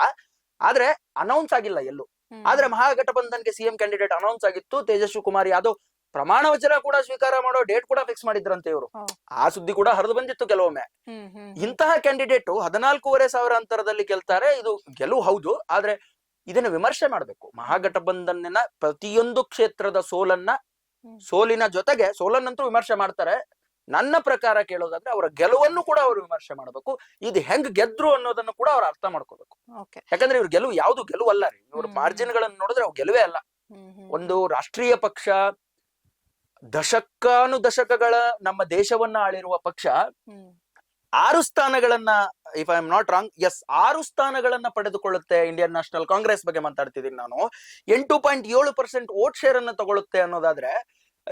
ಆದ್ರೆ ಅನೌನ್ಸ್ ಆಗಿಲ್ಲ ಎಲ್ಲೂ. ಆದ್ರೆ ಮಹಾಗಠಬಂಧನ್ಗೆ ಸಿಎಂ ಕ್ಯಾಂಡಿಡೇಟ್ ಅನೌನ್ಸ್ ಆಗಿತ್ತು. ತೇಜಸ್ವಿ ಕುಮಾರ್ ಯಾದವ್ ಪ್ರಮಾಣ ವಚನ ಕೂಡ ಸ್ವೀಕಾರ ಮಾಡೋ ಡೇಟ್ ಕೂಡ ಫಿಕ್ಸ್ ಮಾಡಿದ್ರಂತೆ ಇವರು. ಆ ಸುದ್ದಿ ಕೂಡ ಹರಿದು ಬಂದಿತ್ತು ಕೆಲವೊಮ್ಮೆ. ಇಂತಹ ಕ್ಯಾಂಡಿಡೇಟ್ ಹದಿನಾಲ್ಕೂವರೆ ಸಾವಿರ ಅಂತರದಲ್ಲಿ ಗೆಲ್ತಾರೆ ಇದು ಗೆಲುವು ಹೌದು ಆದ್ರೆ ಇದನ್ನ ವಿಮರ್ಶೆ ಮಾಡಬೇಕು. ಮಹಾಗಠಬಂಧನ ಪ್ರತಿಯೊಂದು ಕ್ಷೇತ್ರದ ಸೋಲನ್ನ ಸೋಲಿನ ಜೊತೆಗೆ ಸೋಲನ್ನಂತೂ ವಿಮರ್ಶೆ ಮಾಡ್ತಾರೆ. ನನ್ನ ಪ್ರಕಾರ ಕೇಳೋದಾದ್ರೆ ಅವರ ಗೆಲುವನ್ನು ಕೂಡ ಅವರು ವಿಮರ್ಶೆ ಮಾಡಬೇಕು. ಇದು ಹೆಂಗ್ ಗೆದ್ರು ಅನ್ನೋದನ್ನು ಕೂಡ ಅವ್ರು ಅರ್ಥ ಮಾಡ್ಕೋಬೇಕು. ಯಾಕಂದ್ರೆ ಇವ್ರ ಗೆಲುವು ಯಾವ್ದು ಗೆಲುವಲ್ಲ ರೀ. ಇವ್ರ ಮಾರ್ಜಿನ್ಗಳನ್ನು ಮಾರ್ಜಿನ್ ಗಳನ್ನ ನೋಡಿದ್ರೆ ಅವ್ರು ಗೆಲುವೇ ಅಲ್ಲ. ಒಂದು ರಾಷ್ಟ್ರೀಯ ಪಕ್ಷ ದಶಕಾನು ದಶಕಗಳ ನಮ್ಮ ದೇಶವನ್ನ ಆಳಿರುವ ಪಕ್ಷ ಆರು ಸ್ಥಾನಗಳನ್ನ if I am not wrong yes ಆರು ಸ್ಥಾನಗಳನ್ನ ಪಡೆದುಕೊಳ್ಳುತ್ತೆ ಇಂಡಿಯನ್ ನ್ಯಾಷನಲ್ ಕಾಂಗ್ರೆಸ್ ಬಗ್ಗೆ ಮಾತಾಡ್ತಿದ್ದೀನಿ ನಾನು. ಎಂಟು ಪಾಯಿಂಟ್ ಏಳು ಪರ್ಸೆಂಟ್ ವೋಟ್ ಶೇರ್ ಅನ್ನ ತಗೊಳ್ಳುತ್ತೆ ಅನ್ನೋದಾದ್ರೆ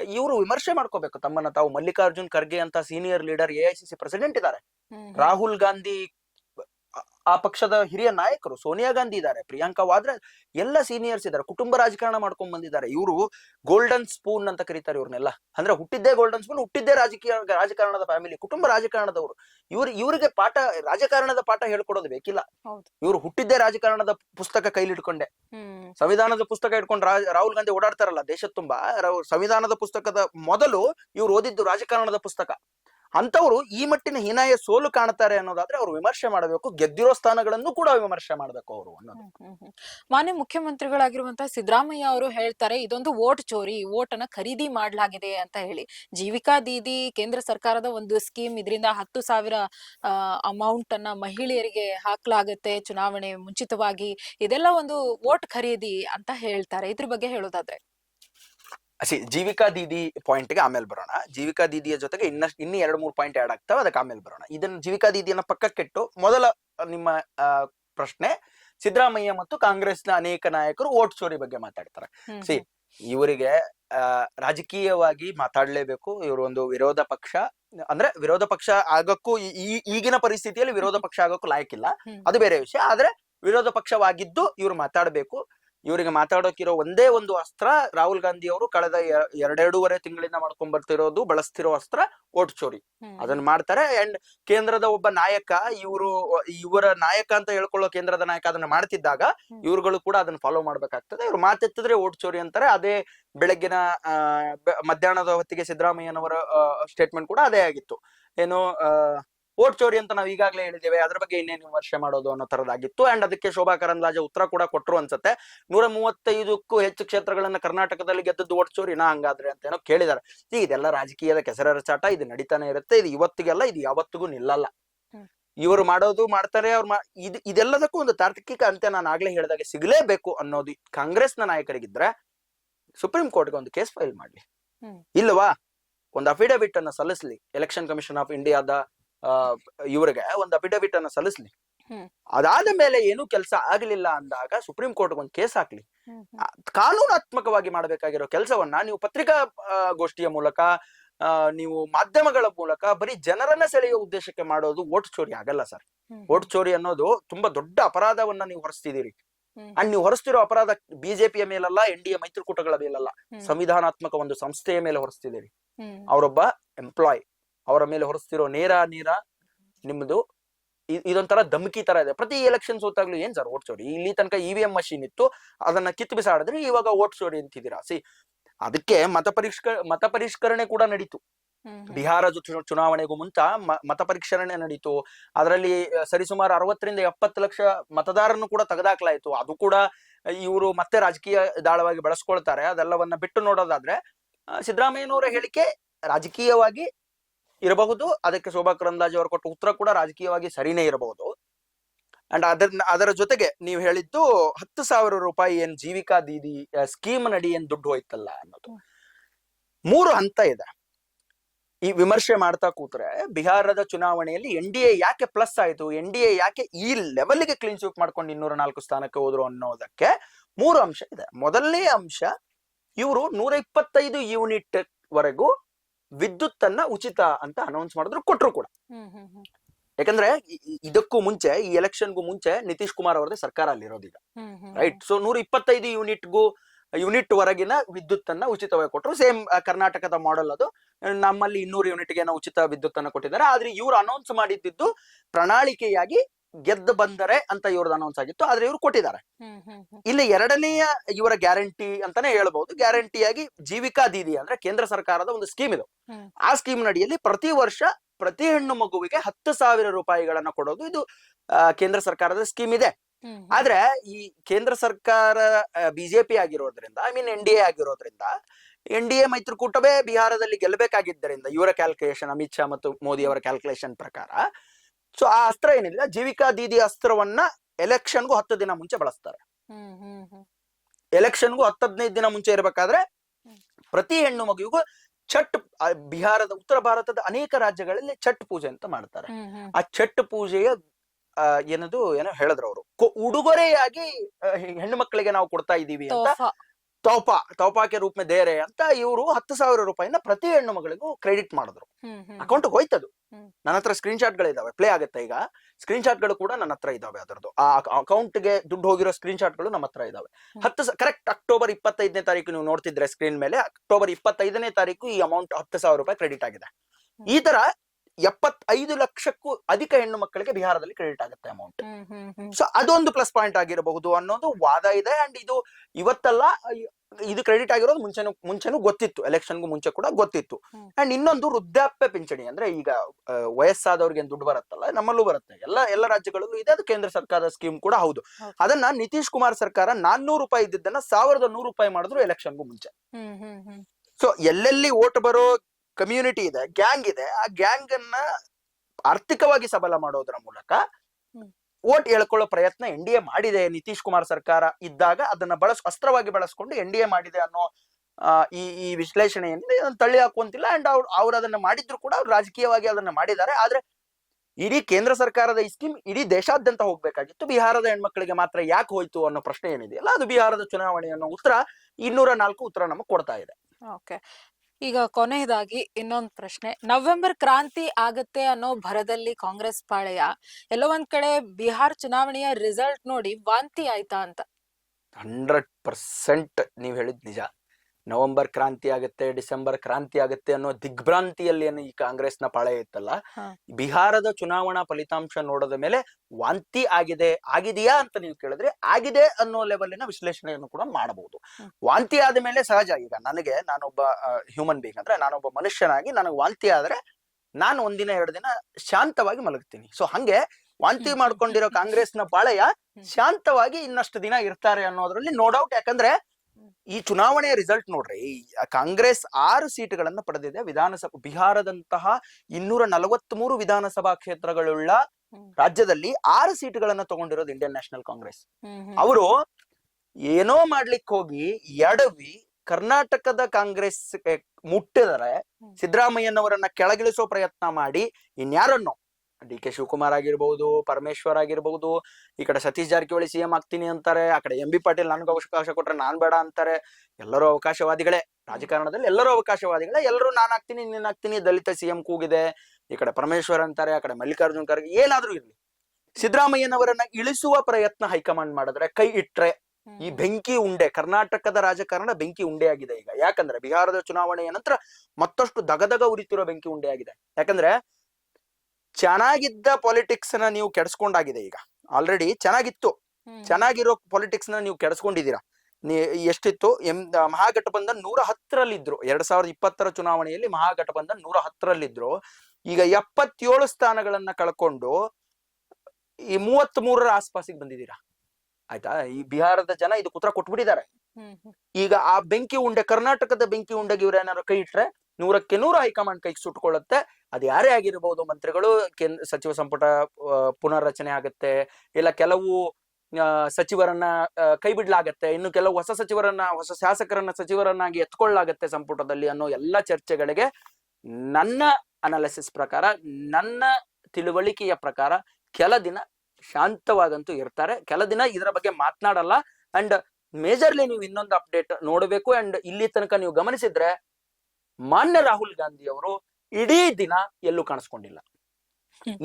ಇವರು ವಿಮರ್ಶೆ ಮಾಡ್ಕೋಬೇಕು. ತಮ್ಮನ್ನ ತಾವು ಮಲ್ಲಿಕಾರ್ಜುನ್ ಖರ್ಗೆ ಅಂತ ಸೀನಿಯರ್ ಲೀಡರ್ ಎಐಸಿಸಿ ಪ್ರೆಸಿಡೆಂಟ್ ಇದ್ದಾರೆ. ರಾಹುಲ್ ಗಾಂಧಿ ಆ- ಪಕ್ಷದ ಹಿರಿಯ ನಾಯಕರು ಸೋನಿಯಾ ಗಾಂಧಿ ಇದ್ದಾರೆ ಪ್ರಿಯಾಂಕಾ ವಾದ್ರಾ ಎಲ್ಲ ಸೀನಿಯರ್ಸ್ ಇದ್ದಾರೆ ಕುಟುಂಬ ರಾಜಕಾರಣ ಮಾಡ್ಕೊಂಡ್ ಬಂದಿದ್ದಾರೆ. ಇವರು ಗೋಲ್ಡನ್ ಸ್ಪೂನ್ ಅಂತ ಕರೀತಾರೆ ಇವ್ರನ್ನೆಲ್ಲ. ಅಂದ್ರೆ ಹುಟ್ಟಿದ್ದೇ ಗೋಲ್ಡನ್ ಸ್ಪೂನ್ ಹುಟ್ಟಿದ್ದೇ ರಾಜಕೀಯ ರಾಜಕಾರಣದ ಫ್ಯಾಮಿಲಿ ಕುಟುಂಬ ರಾಜಕಾರಣದವರು. ಇವ್ರು ಇವರಿಗೆ ಪಾಠ ರಾಜಕಾರಣದ ಪಾಠ ಹೇಳ್ಕೊಡೋದು ಬೇಕಿಲ್ಲ. ಇವ್ರು ಹುಟ್ಟಿದ್ದೇ ರಾಜಕಾರಣದ ಪುಸ್ತಕ ಕೈಲಿಟ್ಕೊಂಡೆ. ಸಂವಿಧಾನದ ಪುಸ್ತಕ ಇಟ್ಕೊಂಡು ರಾಹುಲ್ ಗಾಂಧಿ ಓಡಾಡ್ತಾರಲ್ಲ ದೇಶ ತುಂಬಾ ಸಂವಿಧಾನದ ಪುಸ್ತಕದ ಮೊದಲು ಇವ್ರು ಓದಿದ್ದು ರಾಜಕಾರಣದ ಪುಸ್ತಕ. ಅಂತವ್ರು ಈ ಮಟ್ಟಿನ ಹೀನಾಯ ಸೋಲು ಕಾಣ್ತಾರೆ ಅನ್ನೋದಾದ್ರೆ ಅವ್ರು ವಿಮರ್ಶೆ ಮಾಡಬೇಕು, ಗೆದ್ದಿರೋ ಸ್ಥಾನಗಳನ್ನು ಕೂಡ ವಿಮರ್ಶೆ ಮಾಡಬೇಕು ಅವರು ಅನ್ನೋದು. ಮಾನ್ಯ ಮುಖ್ಯಮಂತ್ರಿಗಳಾಗಿರುವಂತಹ ಸಿದ್ದರಾಮಯ್ಯ ಅವರು ಹೇಳ್ತಾರೆ, ಇದೊಂದು ವೋಟ್ ಚೋರಿ ವೋಟ್ ಅನ್ನ ಖರೀದಿ ಮಾಡಲಾಗಿದೆ ಅಂತ ಹೇಳಿ. ಜೀವಿಕಾ ದೀದಿ ಕೇಂದ್ರ ಸರ್ಕಾರದ ಒಂದು ಸ್ಕೀಮ್, ಇದರಿಂದ ಹತ್ತು ಸಾವಿರ ಅಮೌಂಟ್ ಅನ್ನ ಮಹಿಳೆಯರಿಗೆ ಹಾಕಲಾಗುತ್ತೆ, ಚುನಾವಣೆ ಮುಂಚಿತವಾಗಿ. ಇದೆಲ್ಲ ಒಂದು ವೋಟ್ ಖರೀದಿ ಅಂತ ಹೇಳ್ತಾರೆ. ಇದ್ರ ಬಗ್ಗೆ ಹೇಳೋದಾದ್ರೆ. ಸಿ ಜೀವಿಕಾ ದೀದಿ ಪಾಯಿಂಟ್ಗೆ ಆಮೇಲೆ ಬರೋಣ. ಜೀವಿಕಾ ದೀದಿಯ ಜೊತೆಗೆ ಇನ್ನಷ್ಟು ಇನ್ನು ಎರಡು ಮೂರು ಪಾಯಿಂಟ್ ಆ್ಯಡ್ ಆಗ್ತವೆ ಅದಕ್ಕೆ ಆಮೇಲೆ ಬರೋಣ. ಇದನ್ನು ಜೀವಿಕಾ ದೀದಿಯನ್ನು ಪಕ್ಕಕ್ಕಿಟ್ಟು ಮೊದಲ ನಿಮ್ಮ ಪ್ರಶ್ನೆ ಸಿದ್ದರಾಮಯ್ಯ ಮತ್ತು ಕಾಂಗ್ರೆಸ್ನ ಅನೇಕ ನಾಯಕರು ಓಟ್ ಚೋರಿ ಬಗ್ಗೆ ಮಾತಾಡ್ತಾರೆ. ಸಿ ಇವರಿಗೆ ರಾಜಕೀಯವಾಗಿ ಮಾತಾಡಲೇಬೇಕು ಇವರು ಒಂದು ವಿರೋಧ ಪಕ್ಷ ಅಂದ್ರೆ ವಿರೋಧ ಪಕ್ಷ ಆಗಕ್ಕೂ ಈ- ಈಗಿನ ಪರಿಸ್ಥಿತಿಯಲ್ಲಿ ವಿರೋಧ ಪಕ್ಷ ಆಗಕ್ಕೂ ಲಾಯಕ್ಕಿಲ್ಲ. ಅದು ಬೇರೆ ವಿಷಯ. ಆದ್ರೆ ವಿರೋಧ ಪಕ್ಷವಾಗಿದ್ದು ಇವ್ರು ಮಾತಾಡ್ಬೇಕು. ಇವರಿಗೆ ಮಾತಾಡೋಕಿರೋ ಒಂದೇ ಒಂದು ಅಸ್ತ್ರ ರಾಹುಲ್ ಗಾಂಧಿ ಅವರು ಕಳೆದ ಎರಡೆರಡೂವರೆ ತಿಂಗಳಿಂದ ಮಾಡ್ಕೊಂಡ್ ಬರ್ತಿರೋದು ಬಳಸ್ತಿರೋ ಅಸ್ತ್ರ ವೋಟ್ ಚೋರಿ. ಅದನ್ನ ಮಾಡ್ತಾರೆ ಅಂಡ್ ಕೇಂದ್ರದ ಒಬ್ಬ ನಾಯಕ ಇವರು ಇವರ ನಾಯಕ ಅಂತ ಹೇಳ್ಕೊಳ್ಳೋ ಕೇಂದ್ರದ ನಾಯಕ ಅದನ್ನ ಮಾಡ್ತಿದ್ದಾಗ ಇವರುಗಳು ಕೂಡ ಅದನ್ನ ಫಾಲೋ ಮಾಡ್ಬೇಕಾಗ್ತದೆ. ಇವ್ರು ಮಾತೆತ್ತಿದ್ರೆ ವೋಟ್ ಚೋರಿ ಅಂತಾರೆ. ಅದೇ ಬೆಳಗ್ಗಿನ ಮಧ್ಯಾಹ್ನದ ಹೊತ್ತಿಗೆ ಸಿದ್ದರಾಮಯ್ಯನವರ ಸ್ಟೇಟ್ಮೆಂಟ್ ಕೂಡ ಅದೇ ಆಗಿತ್ತು. ಏನು ವೋಟ್ ಚೋರಿ ಅಂತ ನಾವು ಈಗಾಗಲೇ ಹೇಳಿದ್ದೇವೆ. ಅದ್ರ ಬಗ್ಗೆ ಇನ್ನೇನು ವಿಮರ್ಶೆ ಮಾಡೋದು ಅನ್ನೋ ತರದಾಗಿತ್ತು ಅಂಡ್ ಅದಕ್ಕೆ ಶೋಭಾ ಕರಂದ್ಲಾಜೆ ಉತ್ತರ ಕೂಡ ಕೊಟ್ಟರು ಅನ್ಸುತ್ತೆ. ನೂರ ಮೂವತ್ತೈದಕ್ಕೂ ಹೆಚ್ಚು ಕ್ಷೇತ್ರಗಳನ್ನ ಕರ್ನಾಟಕದಲ್ಲಿ ಗೆದ್ದದ್ದು ವೋಟ್ ಚೋರಿನಾ ಹಂಗಾದ್ರೆ ಅಂತ ಏನೋ ಕೇಳಿದ್ದಾರೆ. ಈ ಇದೆಲ್ಲ ರಾಜಕೀಯದ ಕೆಸರಚಾಟ ಇದು ನಡೀತಾನೆ ಇರುತ್ತೆ. ಇದು ಇವತ್ತಿಗೆಲ್ಲ ಇದು ಯಾವತ್ತಿಗೂ ನಿಲ್ಲಲ್ಲ. ಇವರು ಮಾಡೋದು ಮಾಡ್ತಾರೆ ಅವ್ರು ಇದು ಇದೆಲ್ಲದಕ್ಕೂ ಒಂದು ತಾರ್ಕಿಕ ಅಂತ್ಯ ನಾನು ಆಗ್ಲೇ ಹೇಳಿದಾಗ ಸಿಗಲೇಬೇಕು ಅನ್ನೋದು ಕಾಂಗ್ರೆಸ್ನ ನಾಯಕರಿಗಿದ್ರೆ ಸುಪ್ರೀಂ ಕೋರ್ಟ್ಗೆ ಒಂದು ಕೇಸ್ ಫೈಲ್ ಮಾಡ್ಲಿ. ಇಲ್ಲವಾ ಒಂದು ಅಫಿಡವಿಟ್ ಅನ್ನ ಸಲ್ಲಿಸ್ಲಿ. ಎಲೆಕ್ಷನ್ ಕಮಿಷನ್ ಆಫ್ ಇಂಡಿಯಾದ ಇವರಿಗೆ ಒಂದು ಅಫಿಡವಿಟ್ ಅನ್ನ ಸಲ್ಲಿಸ್ಲಿ. ಅದಾದ ಮೇಲೆ ಏನು ಕೆಲಸ ಆಗಲಿಲ್ಲ ಅಂದಾಗ ಸುಪ್ರೀಂ ಕೋರ್ಟ್ ಒಂದು ಕೇಸ್ ಹಾಕ್ಲಿ. ಕಾನೂನಾತ್ಮಕವಾಗಿ ಮಾಡಬೇಕಾಗಿರೋ ಕೆಲಸವನ್ನ ನೀವು ಪತ್ರಿಕಾ ಗೋಷ್ಠಿಯ ಮೂಲಕ ನೀವು ಮಾಧ್ಯಮಗಳ ಮೂಲಕ ಬರೀ ಜನರನ್ನ ಸೆಳೆಯುವ ಉದ್ದೇಶಕ್ಕೆ ಮಾಡೋದು ಓಟ್ ಚೋರಿ ಆಗಲ್ಲ ಸರ್. ಓಟ್ ವೋಟ್ ಚೋರಿ ಅನ್ನೋದು ತುಂಬಾ ದೊಡ್ಡ ಅಪರಾಧವನ್ನ ನೀವು ಹೊರಸ್ತಿದ್ದೀರಿ. ಅಂಡ್ ನೀವು ಹೊರಸ್ತಿರೋ ಅಪರಾಧ ಬಿಜೆಪಿಯ ಮೇಲಲ್ಲ ಎನ್ ಡಿ ಎ ಮೈತ್ರಿಕೂಟಗಳ ಮೇಲಲ್ಲ ಸಂವಿಧಾನಾತ್ಮಕ ಒಂದು ಸಂಸ್ಥೆಯ ಮೇಲೆ ಹೊರಸ್ತಿದ್ದೀರಿ. ಅವರೊಬ್ಬ ಎಂಪ್ಲಾಯ್ ಅವರ ಮೇಲೆ ಹೊರಸ್ತಿರೋ ನೇರ ನೇರ ನಿಮ್ದು ಇ- ಇದೊಂಥರ ಧಮಕಿ ತರ ಇದೆ. ಪ್ರತಿ ಎಲೆಕ್ಷನ್ ಸೋತಾಗ್ಲೂ ಏನ್ ಸರ್ ಚೋರಿ? ಇಲ್ಲಿ ತನಕ ಇ ವಿ ಎಂ ಮಷೀನ್ ಇತ್ತು ಅದನ್ನ ಕಿತ್ತು ಬಿಸಾಡಿದ್ರೆ ಇವಾಗ ವೋಟ್ ಚೋರಿ ಅಂತಿದ್ದೀರಾ? ಸಿ ಅದಕ್ಕೆ ಮತ ಪರಿಷ್ಕ ಮತ ಪರಿಷ್ಕರಣೆ ಕೂಡ ನಡೀತು. ಬಿಹಾರ ಚುನಾವಣೆಗೂ ಮುಂಚ ಮತ ಪರಿಷ್ಕರಣೆ ನಡೀತು. ಅದರಲ್ಲಿ ಸರಿಸುಮಾರು ಅರವತ್ತರಿಂದ ಎಪ್ಪತ್ತು ಲಕ್ಷ ಮತದಾರರನ್ನು ಕೂಡ ತೆಗೆದಾಕ್ಲಾಯ್ತು. ಅದು ಕೂಡ ಇವರು ಮತ್ತೆ ರಾಜಕೀಯ ದಾಳವಾಗಿ ಬಳಸ್ಕೊಳ್ತಾರೆ. ಅದೆಲ್ಲವನ್ನ ಬಿಟ್ಟು ನೋಡೋದಾದ್ರೆ ಸಿದ್ದರಾಮಯ್ಯನವರ ಹೇಳಿಕೆ ರಾಜಕೀಯವಾಗಿ ಇರಬಹುದು, ಅದಕ್ಕೆ ಶೋಭಾ ಕರಂದ್ಲಾಜೆ ಅವರು ಕೊಟ್ಟ ಉತ್ತರ ಕೂಡ ರಾಜಕೀಯವಾಗಿ ಸರಿನೇ ಇರಬಹುದು. ಅಂಡ್ ಅದರ ಅದರ ಜೊತೆಗೆ ನೀವು ಹೇಳಿದ್ದು ಹತ್ತು ಸಾವಿರ ರೂಪಾಯಿ ಏನ್ ಜೀವಿಕಾ ದೀದಿ ಸ್ಕೀಮ್ ನಡಿ ಏನ್ ದುಡ್ಡು ಹೋಯ್ತಲ್ಲ ಅನ್ನೋದು. ಮೂರು ಹಂತ ಇದೆ. ಈ ವಿಮರ್ಶೆ ಮಾಡ್ತಾ ಕೂತ್ರೆ ಬಿಹಾರದ ಚುನಾವಣೆಯಲ್ಲಿ ಎನ್ ಡಿ ಯಾಕೆ ಪ್ಲಸ್ ಆಯ್ತು, ಎನ್ ಡಿ ಎ ಯಾಕೆ ಈ ಲೆವೆಲ್ಗೆ ಕ್ಲೀನ್ ಸ್ವೀಪ್ ಮಾಡ್ಕೊಂಡು ಇನ್ನೂರ ನಾಲ್ಕು ಸ್ಥಾನಕ್ಕೆ ಹೋದ್ರು ಅನ್ನೋದಕ್ಕೆ ಮೂರು ಅಂಶ ಇದೆ. ಮೊದಲನೇ ಅಂಶ ಇವರು ನೂರ ಇಪ್ಪತ್ತೈದು ಯೂನಿಟ್ ವರೆಗೂ ವಿದ್ಯುತ್ ಅನ್ನ ಉಚಿತ ಅಂತ ಅನೌನ್ಸ್ ಮಾಡಿದ್ರು ಕೊಟ್ರು ಕೂಡ. ಯಾಕಂದ್ರೆ ಇದಕ್ಕೂ ಮುಂಚೆ ಈ ಎಲೆಕ್ಷನ್ಗೂ ಮುಂಚೆ ನಿತೀಶ್ ಕುಮಾರ್ ಅವರದೇ ಸರ್ಕಾರ ಅಲ್ಲಿರೋದೀಗ. ರೈಟ್ ಸೊ ನೂರ ಇಪ್ಪತ್ತೈದು ಯೂನಿಟ್ಗೂ ಯೂನಿಟ್ ವರೆಗಿನ ವಿದ್ಯುತ್ ಅನ್ನ ಉಚಿತವಾಗಿ ಕೊಟ್ಟರು ಸೇಮ್ ಕರ್ನಾಟಕದ ಮಾಡೆಲ್ ಅದು. ನಮ್ಮಲ್ಲಿ ಇನ್ನೂರು ಯೂನಿಟ್ಗೆ ಉಚಿತ ವಿದ್ಯುತ್ ಅನ್ನ ಕೊಟ್ಟಿದ್ದಾರೆ. ಆದ್ರೆ ಇವ್ರು ಅನೌನ್ಸ್ ಮಾಡಿದ್ದು ಪ್ರಣಾಳಿಕೆಯಾಗಿ ಗೆದ್ದು ಬಂದರೆ ಅಂತ ಇವ್ರದ್ದು ಅನೌನ್ಸ್ ಆಗಿತ್ತು. ಆದ್ರೆ ಇವ್ರು ಕೊಟ್ಟಿದ್ದಾರೆ. ಇಲ್ಲಿ ಎರಡನೆಯ ಇವರ ಗ್ಯಾರಂಟಿ ಅಂತಾನೆ ಹೇಳ್ಬಹುದು ಗ್ಯಾರಂಟಿಯಾಗಿ ಜೀವಿಕಾ ದೀದಿ ಅಂದ್ರೆ ಕೇಂದ್ರ ಸರ್ಕಾರದ ಒಂದು ಸ್ಕೀಮ್ ಇದು. ಆ ಸ್ಕೀಮ್ ನಡಿಯಲ್ಲಿ ಪ್ರತಿ ವರ್ಷ ಪ್ರತಿ ಹೆಣ್ಣು ಮಗುವಿಗೆ ಹತ್ತು ಸಾವಿರ ರೂಪಾಯಿಗಳನ್ನ ಕೊಡೋದು ಇದು ಕೇಂದ್ರ ಸರ್ಕಾರದ ಸ್ಕೀಮ್ ಇದೆ. ಆದ್ರೆ ಈ ಕೇಂದ್ರ ಸರ್ಕಾರ ಬಿಜೆಪಿ ಆಗಿರೋದ್ರಿಂದ I mean N D A ಆಗಿರೋದ್ರಿಂದ ಎನ್ ಡಿ ಎ ಮೈತ್ರಿಕೂಟವೇ ಬಿಹಾರದಲ್ಲಿ ಗೆಲ್ಲಬೇಕಾಗಿದ್ದರಿಂದ ಇವರ ಕ್ಯಾಲ್ಕುಲೇಷನ್ ಅಮಿತ್ ಶಾ ಮತ್ತು ಮೋದಿ ಅವರ ಕ್ಯಾಲ್ಕುಲೇಷನ್ ಪ್ರಕಾರ ಸೊ ಆ ಅಸ್ತ್ರ ಏನಿಲ್ಲ ಜೀವಿಕಾ ದೀದಿ ಅಸ್ತ್ರವನ್ನ ಎಲೆಕ್ಷನ್ಗೂ ಹತ್ತು ದಿನ ಮುಂಚೆ ಬಳಸ್ತಾರೆ. ಎಲೆಕ್ಷನ್ಗೂ ಹತ್ತು ಹದಿನೈದು ದಿನ ಮುಂಚೆ ಇರಬೇಕಾದ್ರೆ ಪ್ರತಿ ಹೆಣ್ಣು ಮಗುವಿಗೂ ಛಟ್ ಬಿಹಾರದ ಉತ್ತರ ಭಾರತದ ಅನೇಕ ರಾಜ್ಯಗಳಲ್ಲಿ ಛಟ್ ಪೂಜೆ ಅಂತ ಮಾಡ್ತಾರೆ. ಆ ಛಟ್ ಪೂಜೆಯ ಏನದು ಏನೋ ಹೇಳಿದ್ರು ಅವರು ಉಡುಗೊರೆಯಾಗಿ ಹೆಣ್ಣು ಮಕ್ಕಳಿಗೆ ನಾವು ಕೊಡ್ತಾ ಇದೀವಿ ಅಂತ. ತೌಪಾ ತೌಪಾಕೆ ರೂಪ ದೇರೆ ಅಂತ ಇವರು ಹತ್ತು ಸಾವಿರ ರೂಪಾಯಿನ ಪ್ರತಿ ಹೆಣ್ಣು ಮಗಳಿಗೂ ಕ್ರೆಡಿಟ್ ಮಾಡಿದ್ರು ಅಕೌಂಟ್ ಹೋಯ್ತದು. ನನ್ನ ಹತ್ರ ಸ್ಕ್ರೀನ್ ಶಾಟ್ಗಳಿದಾವೆ ಪ್ಲೇ ಆಗುತ್ತೆ ಈಗ. ಸ್ಕ್ರೀನ್ ಶಾಟ್ಗಳು ಕೂಡ ನನ್ನ ಹತ್ರ ಇದಾವೆ ಅದರದ್ದು. ಆ ಅಕೌಂಟ್ಗೆ ದುಡ್ಡು ಹೋಗಿರೋ ಸ್ಕ್ರೀನ್ ಶಾಟ್ಗಳು ನಮ್ಮ ಹತ್ರ ಇದಾವೆ. ಹತ್ತು ಕರೆಕ್ಟ್ ಅಕ್ಟೋಬರ್ ಇಪ್ಪತ್ತೈದನೇ ತಾರೀಕು ನೀವು ನೋಡ್ತಿದ್ರೆ ಸ್ಕ್ರೀನ್ ಮೇಲೆ ಅಕ್ಟೋಬರ್ ಇಪ್ಪತ್ತೈದನೇ ತಾರೀಕು ಈ ಅಮೌಂಟ್ ಹತ್ತು ಸಾವಿರ ರೂಪಾಯಿ ಕ್ರೆಡಿಟ್ ಆಗಿದೆ. ಈ ತರ ಎಪ್ಪತ್ತೈದು ಲಕ್ಷಕ್ಕೂ ಅಧಿಕ ಹೆಣ್ಣು ಮಕ್ಕಳಿಗೆ ಬಿಹಾರದಲ್ಲಿ ಕ್ರೆಡಿಟ್ ಆಗುತ್ತೆ ಅಮೌಂಟ್. ಸೊ ಅದೊಂದು ಪ್ಲಸ್ ಪಾಯಿಂಟ್ ಆಗಿರಬಹುದು ಅನ್ನೋದು ವಾದ ಇದೆ. ಅಂಡ್ ಇದು ಇವತ್ತಲ್ಲ ಇದು ಕ್ರೆಡಿಟ್ ಆಗಿರೋದು ಮುಂಚೆನು ಮುಂಚೆನು ಗೊತ್ತಿತ್ತು. ಎಲೆಕ್ಷನ್ಗೂ ಮುಂಚೆ ಕೂಡ ಗೊತ್ತಿತ್ತು. ಅಂಡ್ ಇನ್ನೊಂದು ವೃದ್ಧಾಪ್ಯ ಪಿಂಚಣಿ. ಅಂದ್ರೆ ಈಗ ವಯಸ್ಸಾದವ್ರಿಗೆ ದುಡ್ಡು ಬರುತ್ತಲ್ಲ ನಮ್ಮಲ್ಲೂ ಬರುತ್ತೆ. ಎಲ್ಲ ಎಲ್ಲ ರಾಜ್ಯಗಳಲ್ಲೂ ಇದೆ. ಅದು ಕೇಂದ್ರ ಸರ್ಕಾರದ ಸ್ಕೀಮ್ ಕೂಡ ಹೌದು. ಅದನ್ನ ನಿತೀಶ್ ಕುಮಾರ್ ಸರ್ಕಾರ ನಾನ್ನೂರು ರೂಪಾಯಿ ಇದ್ದಿದ್ದನ್ನ ಸಾವಿರದ ನೂರು ರೂಪಾಯಿ ಮಾಡಿದ್ರು ಎಲೆಕ್ಷನ್ಗೂ ಮುಂಚೆ. ಸೊ ಎಲ್ಲೆಲ್ಲಿ ಓಟ್ ಬರೋ ಕಮ್ಯುನಿಟಿ ಇದೆ ಗ್ಯಾಂಗ್ ಇದೆ ಆ ಗ್ಯಾಂಗ್ ಅನ್ನ ಆರ್ಥಿಕವಾಗಿ ಸಬಲ ಮಾಡೋದ್ರ ಮೂಲಕ. ಓಟ್ ಹೇಳ್ಕೊಳ್ಳೋ ಪ್ರಯತ್ನ ಎನ್ ಡಿ ಮಾಡಿದೆ, ನಿತೀಶ್ ಕುಮಾರ್ ಸರ್ಕಾರ ಇದ್ದಾಗ ಅದನ್ನ ಬಳಸ್, ಅಸ್ತ್ರವಾಗಿ ಬಳಸ್ಕೊಂಡು ಎನ್ ಡಿ ಮಾಡಿದೆ ಅನ್ನೋ ಈ ಈ ವಿಶ್ಲೇಷಣೆಯನ್ನು ಅದನ್ನ ತಳ್ಳಿ ಹಾಕುವಂತಿಲ್ಲ. ಅಂಡ್ ಅವ್ರು ಅವ್ರು ಅದನ್ನ ಮಾಡಿದ್ರು ಕೂಡ ಅವ್ರು ರಾಜಕೀಯವಾಗಿ ಅದನ್ನ ಮಾಡಿದ್ದಾರೆ. ಆದ್ರೆ ಇಡೀ ಕೇಂದ್ರ ಸರ್ಕಾರದ ಈ ಸ್ಕೀಮ್ ಇಡೀ ದೇಶಾದ್ಯಂತ ಹೋಗ್ಬೇಕಾಗಿತ್ತು. ಬಿಹಾರದ ಹೆಣ್ಮಕ್ಳಿಗೆ ಮಾತ್ರ ಯಾಕೆ ಹೋಯ್ತು ಅನ್ನೋ ಪ್ರಶ್ನೆ ಏನಿದೆಯಲ್ಲ, ಅದು ಬಿಹಾರದ ಚುನಾವಣೆ ಅನ್ನೋ ಉತ್ತರ ಇನ್ನೂರ ನಾಲ್ಕು ಉತ್ತರ ನಮಗೆ ಕೊಡ್ತಾ ಇದೆ. ಓಕೆ. ಈಗ ಕೊನೆಯದಾಗಿ ಇನ್ನೊಂದು ಪ್ರಶ್ನೆ. ನವೆಂಬರ್ ಕ್ರಾಂತಿ ಆಗತ್ತೆ ಅನ್ನೋ ಭರದಲ್ಲಿ ಕಾಂಗ್ರೆಸ್ ಪಾಳೆಯ. ಎಲ್ಲೋ ಒಂದ್ ಕಡೆ ಬಿಹಾರ್ ಚುನಾವಣೆಯ ರಿಸಲ್ಟ್ ನೋಡಿ ವಾಂತಿ ಆಯ್ತಾ ಅಂತ? ಹಂಡ್ರೆಡ್ ಪರ್ಸೆಂಟ್ ನೀವ್ ಹೇಳಿದ್ ನಿಜ. ನವೆಂಬರ್ ಕ್ರಾಂತಿ ಆಗುತ್ತೆ ಡಿಸೆಂಬರ್ ಕ್ರಾಂತಿ ಆಗುತ್ತೆ ಅನ್ನೋ ದಿಗ್ಭ್ರಾಂತಿಯಲ್ಲಿ ಏನು ಈ ಕಾಂಗ್ರೆಸ್ನ ಪಾಳೆ ಇತ್ತಲ್ಲ. ಬಿಹಾರದ ಚುನಾವಣಾ ಫಲಿತಾಂಶ ನೋಡದ ಮೇಲೆ ವಾಂತಿ ಆಗಿದೆ ಆಗಿದೆಯಾ ಅಂತ ನೀವು ಕೇಳಿದ್ರೆ ಆಗಿದೆ ಅನ್ನೋ ಲೆವೆಲಿನ ವಿಶ್ಲೇಷಣೆಯನ್ನು ಕೂಡ ಮಾಡಬಹುದು ವಾಂತಿ ಆದ ಮೇಲೆ ಸಹಜ ಈಗ ನನಗೆ ನಾನೊಬ್ಬ ಹ್ಯೂಮನ್ ಬೀಂಗ್ ಅಂದ್ರೆ ನಾನೊಬ್ಬ ಮನುಷ್ಯನಾಗಿ ನನಗೆ ವಾಂತಿ ಆದ್ರೆ ನಾನು ಒಂದಿನ ಎರಡು ದಿನ ಶಾಂತವಾಗಿ ಮಲಗ್ತೀನಿ ಸೊ ಹಂಗೆ ವಾಂತಿ. ಮಾಡ್ಕೊಂಡಿರೋ ಕಾಂಗ್ರೆಸ್ನ ಪಾಳೆಯ ಹ್ಮ್. ಶಾಂತವಾಗಿ ಇನ್ನಷ್ಟು ದಿನ ಇರ್ತಾರೆ ಅನ್ನೋದ್ರಲ್ಲಿ ನೋ ಡೌಟ್ ಯಾಕಂದ್ರೆ ಈ ಚುನಾವಣೆಯ ರಿಸಲ್ಟ್ ನೋಡ್ರಿ ಕಾಂಗ್ರೆಸ್ ಆರು ಸೀಟ್ಗಳನ್ನ ಪಡೆದಿದೆ ವಿಧಾನಸಭಾ ಬಿಹಾರದಂತಹ ಇನ್ನೂರ ನಲವತ್ಮೂರು ವಿಧಾನಸಭಾ ಕ್ಷೇತ್ರಗಳುಳ್ಳ ರಾಜ್ಯದಲ್ಲಿ ಆರು ಸೀಟ್ಗಳನ್ನ ತಗೊಂಡಿರೋದು ಇಂಡಿಯನ್ ನ್ಯಾಷನಲ್ ಕಾಂಗ್ರೆಸ್. ಅವರು ಏನೋ ಮಾಡ್ಲಿಕ್ಕೆ ಹೋಗಿ ಎಡವಿ ಕರ್ನಾಟಕದ ಕಾಂಗ್ರೆಸ್ ಮುಟ್ಟಿದರೆ. ಸಿದ್ದರಾಮಯ್ಯನವರನ್ನ ಕೆಳಗಿಳಿಸೋ ಪ್ರಯತ್ನ ಮಾಡಿ ಇನ್ಯಾರನ್ನೋ ಡಿ ಕೆ ಶಿವಕುಮಾರ್ ಆಗಿರ್ಬಹುದು ಪರಮೇಶ್ವರ್ ಆಗಿರ್ಬಹುದು ಈ ಕಡೆ ಸತೀಶ್ ಜಾರಕಿಹೊಳಿ ಸಿಎಂ ಆಗ್ತೀನಿ ಅಂತಾರೆ ಆ ಕಡೆ ಎಂ ಬಿ ಪಾಟೀಲ್ ನನ್ಗೆ ಅವಕಾಶ ಕೊಟ್ರೆ ನಾನ್ ಬೇಡ ಅಂತಾರೆ. ಎಲ್ಲರೂ ಅವಕಾಶವಾದಿಗಳೇ. ರಾಜಕಾರಣದಲ್ಲಿ ಎಲ್ಲರೂ ಅವಕಾಶವಾದಿಗಳೇ. ಎಲ್ಲರೂ ನಾನ್ ಆಗ್ತೀನಿ ನೀನ್ ಆಗ್ತೀನಿ ದಲಿತ ಸಿಎಂ ಕೂಗಿದೆ. ಈ ಕಡೆ ಪರಮೇಶ್ವರ್ ಅಂತಾರೆ ಆ ಕಡೆ ಮಲ್ಲಿಕಾರ್ಜುನ್ ಖರ್ಗೆ ಏನಾದ್ರೂ ಇರ್ಲಿ. ಸಿದ್ದರಾಮಯ್ಯನವರನ್ನ ಇಳಿಸುವ ಪ್ರಯತ್ನ ಹೈಕಮಾಂಡ್ ಮಾಡಿದ್ರೆ ಕೈ ಇಟ್ರೆ ಈ ಬೆಂಕಿ ಉಂಡೆ ಕರ್ನಾಟಕದ ರಾಜಕಾರಣ ಬೆಂಕಿ ಉಂಡೆ ಆಗಿದೆ ಈಗ. ಯಾಕಂದ್ರೆ ಬಿಹಾರದ ಚುನಾವಣೆಯ ನಂತರ ಮತ್ತಷ್ಟು ದಗದಗ ಉರಿತಿರೋ ಬೆಂಕಿ ಉಂಡೆ ಆಗಿದೆ ಯಾಕಂದ್ರೆ ಚೆನ್ನಾಗಿದ್ದ ಪಾಲಿಟಿಕ್ಸ್ನ ನೀವು ಕೆಡ್ಸ್ಕೊಂಡಾಗಿದೆ ಈಗ. ಆಲ್ರೆಡಿ ಚೆನ್ನಾಗಿತ್ತು. ಚೆನ್ನಾಗಿರೋ ಪಾಲಿಟಿಕ್ಸ್ನ ನೀವು ಕೆಡಿಸ್ಕೊಂಡಿದ್ದೀರಾ. ಎಷ್ಟಿತ್ತು? ಎಂ ಮಹಾಗಠಬಂಧನ್ ನೂರ ಹತ್ತರಲ್ಲಿದ್ರು. ಎರಡ್ ಸಾವಿರದ ಇಪ್ಪತ್ತರ ಚುನಾವಣೆಯಲ್ಲಿ ಮಹಾಗಠಬಂಧನ್ ನೂರ ಹತ್ತರಲ್ಲಿದ್ರು. ಈಗ ಎಪ್ಪತ್ತೇಳು ಸ್ಥಾನಗಳನ್ನ ಕಳ್ಕೊಂಡು ಈ ಮೂವತ್ತ್ ಮೂರರ ಆಸ್ಪಾಸಿಗೆ ಬಂದಿದ್ದೀರಾ. ಆಯ್ತಾ? ಈ ಬಿಹಾರದ ಜನ ಇದು ಕುತ್ರ ಕೊಟ್ಬಿಟ್ಟಿದ್ದಾರೆ. ಈಗ ಆ ಬೆಂಕಿ ಉಂಡೆ ಕರ್ನಾಟಕದ ಬೆಂಕಿ ಉಂಡೆಗೆ ಇವ್ರ ಏನಾದ್ರು ಕೈ ಇಟ್ರೆ ನೂರಕ್ಕೆ ನೂರು ಹೈಕಮಾಂಡ್ ಕೈಗೆ ಸುಟ್ಕೊಳ್ಳುತ್ತೆ. ಅದು ಯಾರೇ ಆಗಿರ್ಬೋದು ಮಂತ್ರಿಗಳು ಕೇಂದ್ರ ಸಚಿವ ಸಂಪುಟ ಪುನರ್ರಚನೆ ಆಗುತ್ತೆ, ಇಲ್ಲ ಕೆಲವು ಸಚಿವರನ್ನ ಕೈ ಬಿಡ್ಲಾಗತ್ತೆ ಇನ್ನು ಕೆಲವು ಹೊಸ ಸಚಿವರನ್ನ, ಹೊಸ ಶಾಸಕರನ್ನ ಸಚಿವರನ್ನಾಗಿ ಎತ್ಕೊಳ್ಳಾಗತ್ತೆ ಸಂಪುಟದಲ್ಲಿ ಅನ್ನೋ ಎಲ್ಲ ಚರ್ಚೆಗಳಿಗೆ ನನ್ನ ಅನಾಲಿಸಿಸ್ ಪ್ರಕಾರ, ನನ್ನ ತಿಳುವಳಿಕೆಯ ಪ್ರಕಾರ ಕೆಲ ದಿನ ಶಾಂತವಾದಂತೂ ಇರ್ತಾರೆ. ಕೆಲ ದಿನ ಇದರ ಬಗ್ಗೆ ಮಾತನಾಡಲ್ಲ. ಅಂಡ್ ಮೇಜರ್ಲಿ ನೀವು ಇನ್ನೊಂದು ಅಪ್ಡೇಟ್ ನೋಡಬೇಕು. ಅಂಡ್ ಇಲ್ಲಿ ತನಕ ನೀವು ಗಮನಿಸಿದ್ರೆ ಮಾನ್ಯ ರಾಹುಲ್ ಗಾಂಧಿ ಅವರು ಇಡೀ ದಿನ ಎಲ್ಲೂ ಕಾಣಿಸ್ಕೊಂಡಿಲ್ಲ.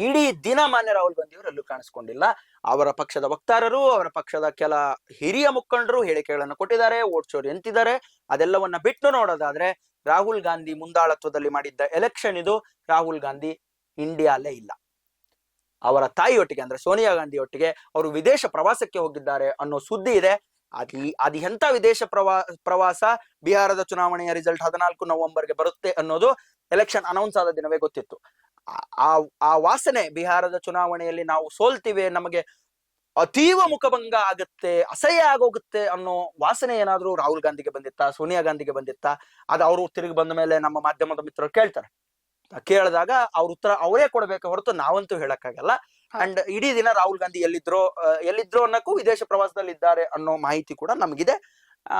ಇಡೀ ದಿನ ಮಾನ್ಯ ರಾಹುಲ್ ಗಾಂಧಿ ಅವರು ಎಲ್ಲೂ ಕಾಣಿಸ್ಕೊಂಡಿಲ್ಲ. ಅವರ ಪಕ್ಷದ ವಕ್ತಾರರು ಅವರ ಪಕ್ಷದ ಕೆಲ ಹಿರಿಯ ಮುಖಂಡರು ಹೇಳಿಕೆಗಳನ್ನು ಕೊಟ್ಟಿದ್ದಾರೆ ಓಟ್ ಎಂತಿದ್ದಾರೆ ಅದೆಲ್ಲವನ್ನ ಬಿಟ್ಟು ನೋಡೋದಾದ್ರೆ ರಾಹುಲ್ ಗಾಂಧಿ ಮುಂದಾಳತ್ವದಲ್ಲಿ ಮಾಡಿದ್ದ ಎಲೆಕ್ಷನ್ ಇದು ರಾಹುಲ್ ಗಾಂಧಿ ಇಂಡಿಯಾಲೇ ಇಲ್ಲ. ಅವರ ತಾಯಿಯೊಟ್ಟಿಗೆ ಅಂದ್ರೆ ಸೋನಿಯಾ ಗಾಂಧಿ ಒಟ್ಟಿಗೆ ಅವರು ವಿದೇಶ ಪ್ರವಾಸಕ್ಕೆ ಹೋಗಿದ್ದಾರೆ ಅನ್ನೋ ಸುದ್ದಿ ಇದೆ. ಅದಿ ಅದು ಎಂತ ವಿದೇಶ ಪ್ರವಾ, ಪ್ರವಾಸ ಬಿಹಾರದ ಚುನಾವಣೆಯ ರಿಸಲ್ಟ್ ಹದಿನಾಲ್ಕು ನವೆಂಬರ್ಗೆ ಬರುತ್ತೆ ಅನ್ನೋದು ಎಲೆಕ್ಷನ್ ಅನೌನ್ಸ್ ಆದ ದಿನವೇ ಗೊತ್ತಿತ್ತು ಆ- ಆ ವಾಸನೆ ಬಿಹಾರದ ಚುನಾವಣೆಯಲ್ಲಿ ನಾವು ಸೋಲ್ತೀವಿ, ನಮಗೆ ಅತೀವ ಮುಖಭಂಗ ಆಗುತ್ತೆ, ಅಸಹ್ಯ ಆಗೋಗುತ್ತೆ ಅನ್ನೋ ವಾಸನೆ ಏನಾದ್ರೂ ರಾಹುಲ್ ಗಾಂಧಿಗೆ ಬಂದಿತ್ತಾ, ಸೋನಿಯಾ ಗಾಂಧಿಗೆ ಬಂದಿತ್ತಾ, ಅದು ಅವರು ತಿರುಗಿ ಬಂದ ಮೇಲೆ ನಮ್ಮ ಮಾಧ್ಯಮದ ಮಿತ್ರರು ಕೇಳ್ತಾರೆ ಕೇಳಿದಾಗ ಅವ್ರ ಉತ್ತರ ಅವರೇ ಕೊಡಬೇಕು ಹೊರತು ನಾವಂತೂ ಹೇಳಕ್ಕಾಗಲ್ಲ. ಅಂಡ್ ಇಡೀ ದಿನ ರಾಹುಲ್ ಗಾಂಧಿ ಎಲ್ಲಿದ್ರು ಎಲ್ಲಿದ್ರು ಅನ್ನಕ್ಕೂ ವಿದೇಶ ಪ್ರವಾಸದಲ್ಲಿ ಇದ್ದಾರೆ ಅನ್ನೋ ಮಾಹಿತಿ ಕೂಡ ನಮಗಿದೆ. ಆ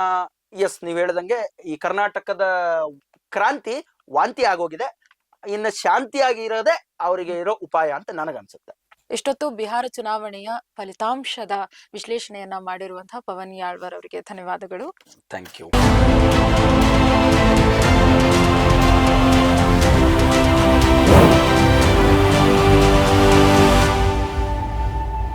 ಎಸ್ ನೀವ್ ಹೇಳ್ದಂಗೆ ಈ ಕರ್ನಾಟಕದ ಕ್ರಾಂತಿ ವಾಂತಿ ಆಗೋಗಿದೆ. ಇನ್ನು ಶಾಂತಿಯಾಗಿ ಇರೋದೇ ಅವರಿಗೆ ಇರೋ ಉಪಾಯ ಅಂತ ನನಗನ್ಸುತ್ತೆ. ಇಷ್ಟೊತ್ತು ಬಿಹಾರ ಚುನಾವಣೆಯ ಫಲಿತಾಂಶದ ವಿಶ್ಲೇಷಣೆಯನ್ನ ಮಾಡಿರುವಂತಹ ಪವನ್ ಯಾಳ್ವರ್ ಅವರಿಗೆ ಧನ್ಯವಾದಗಳು. Thank you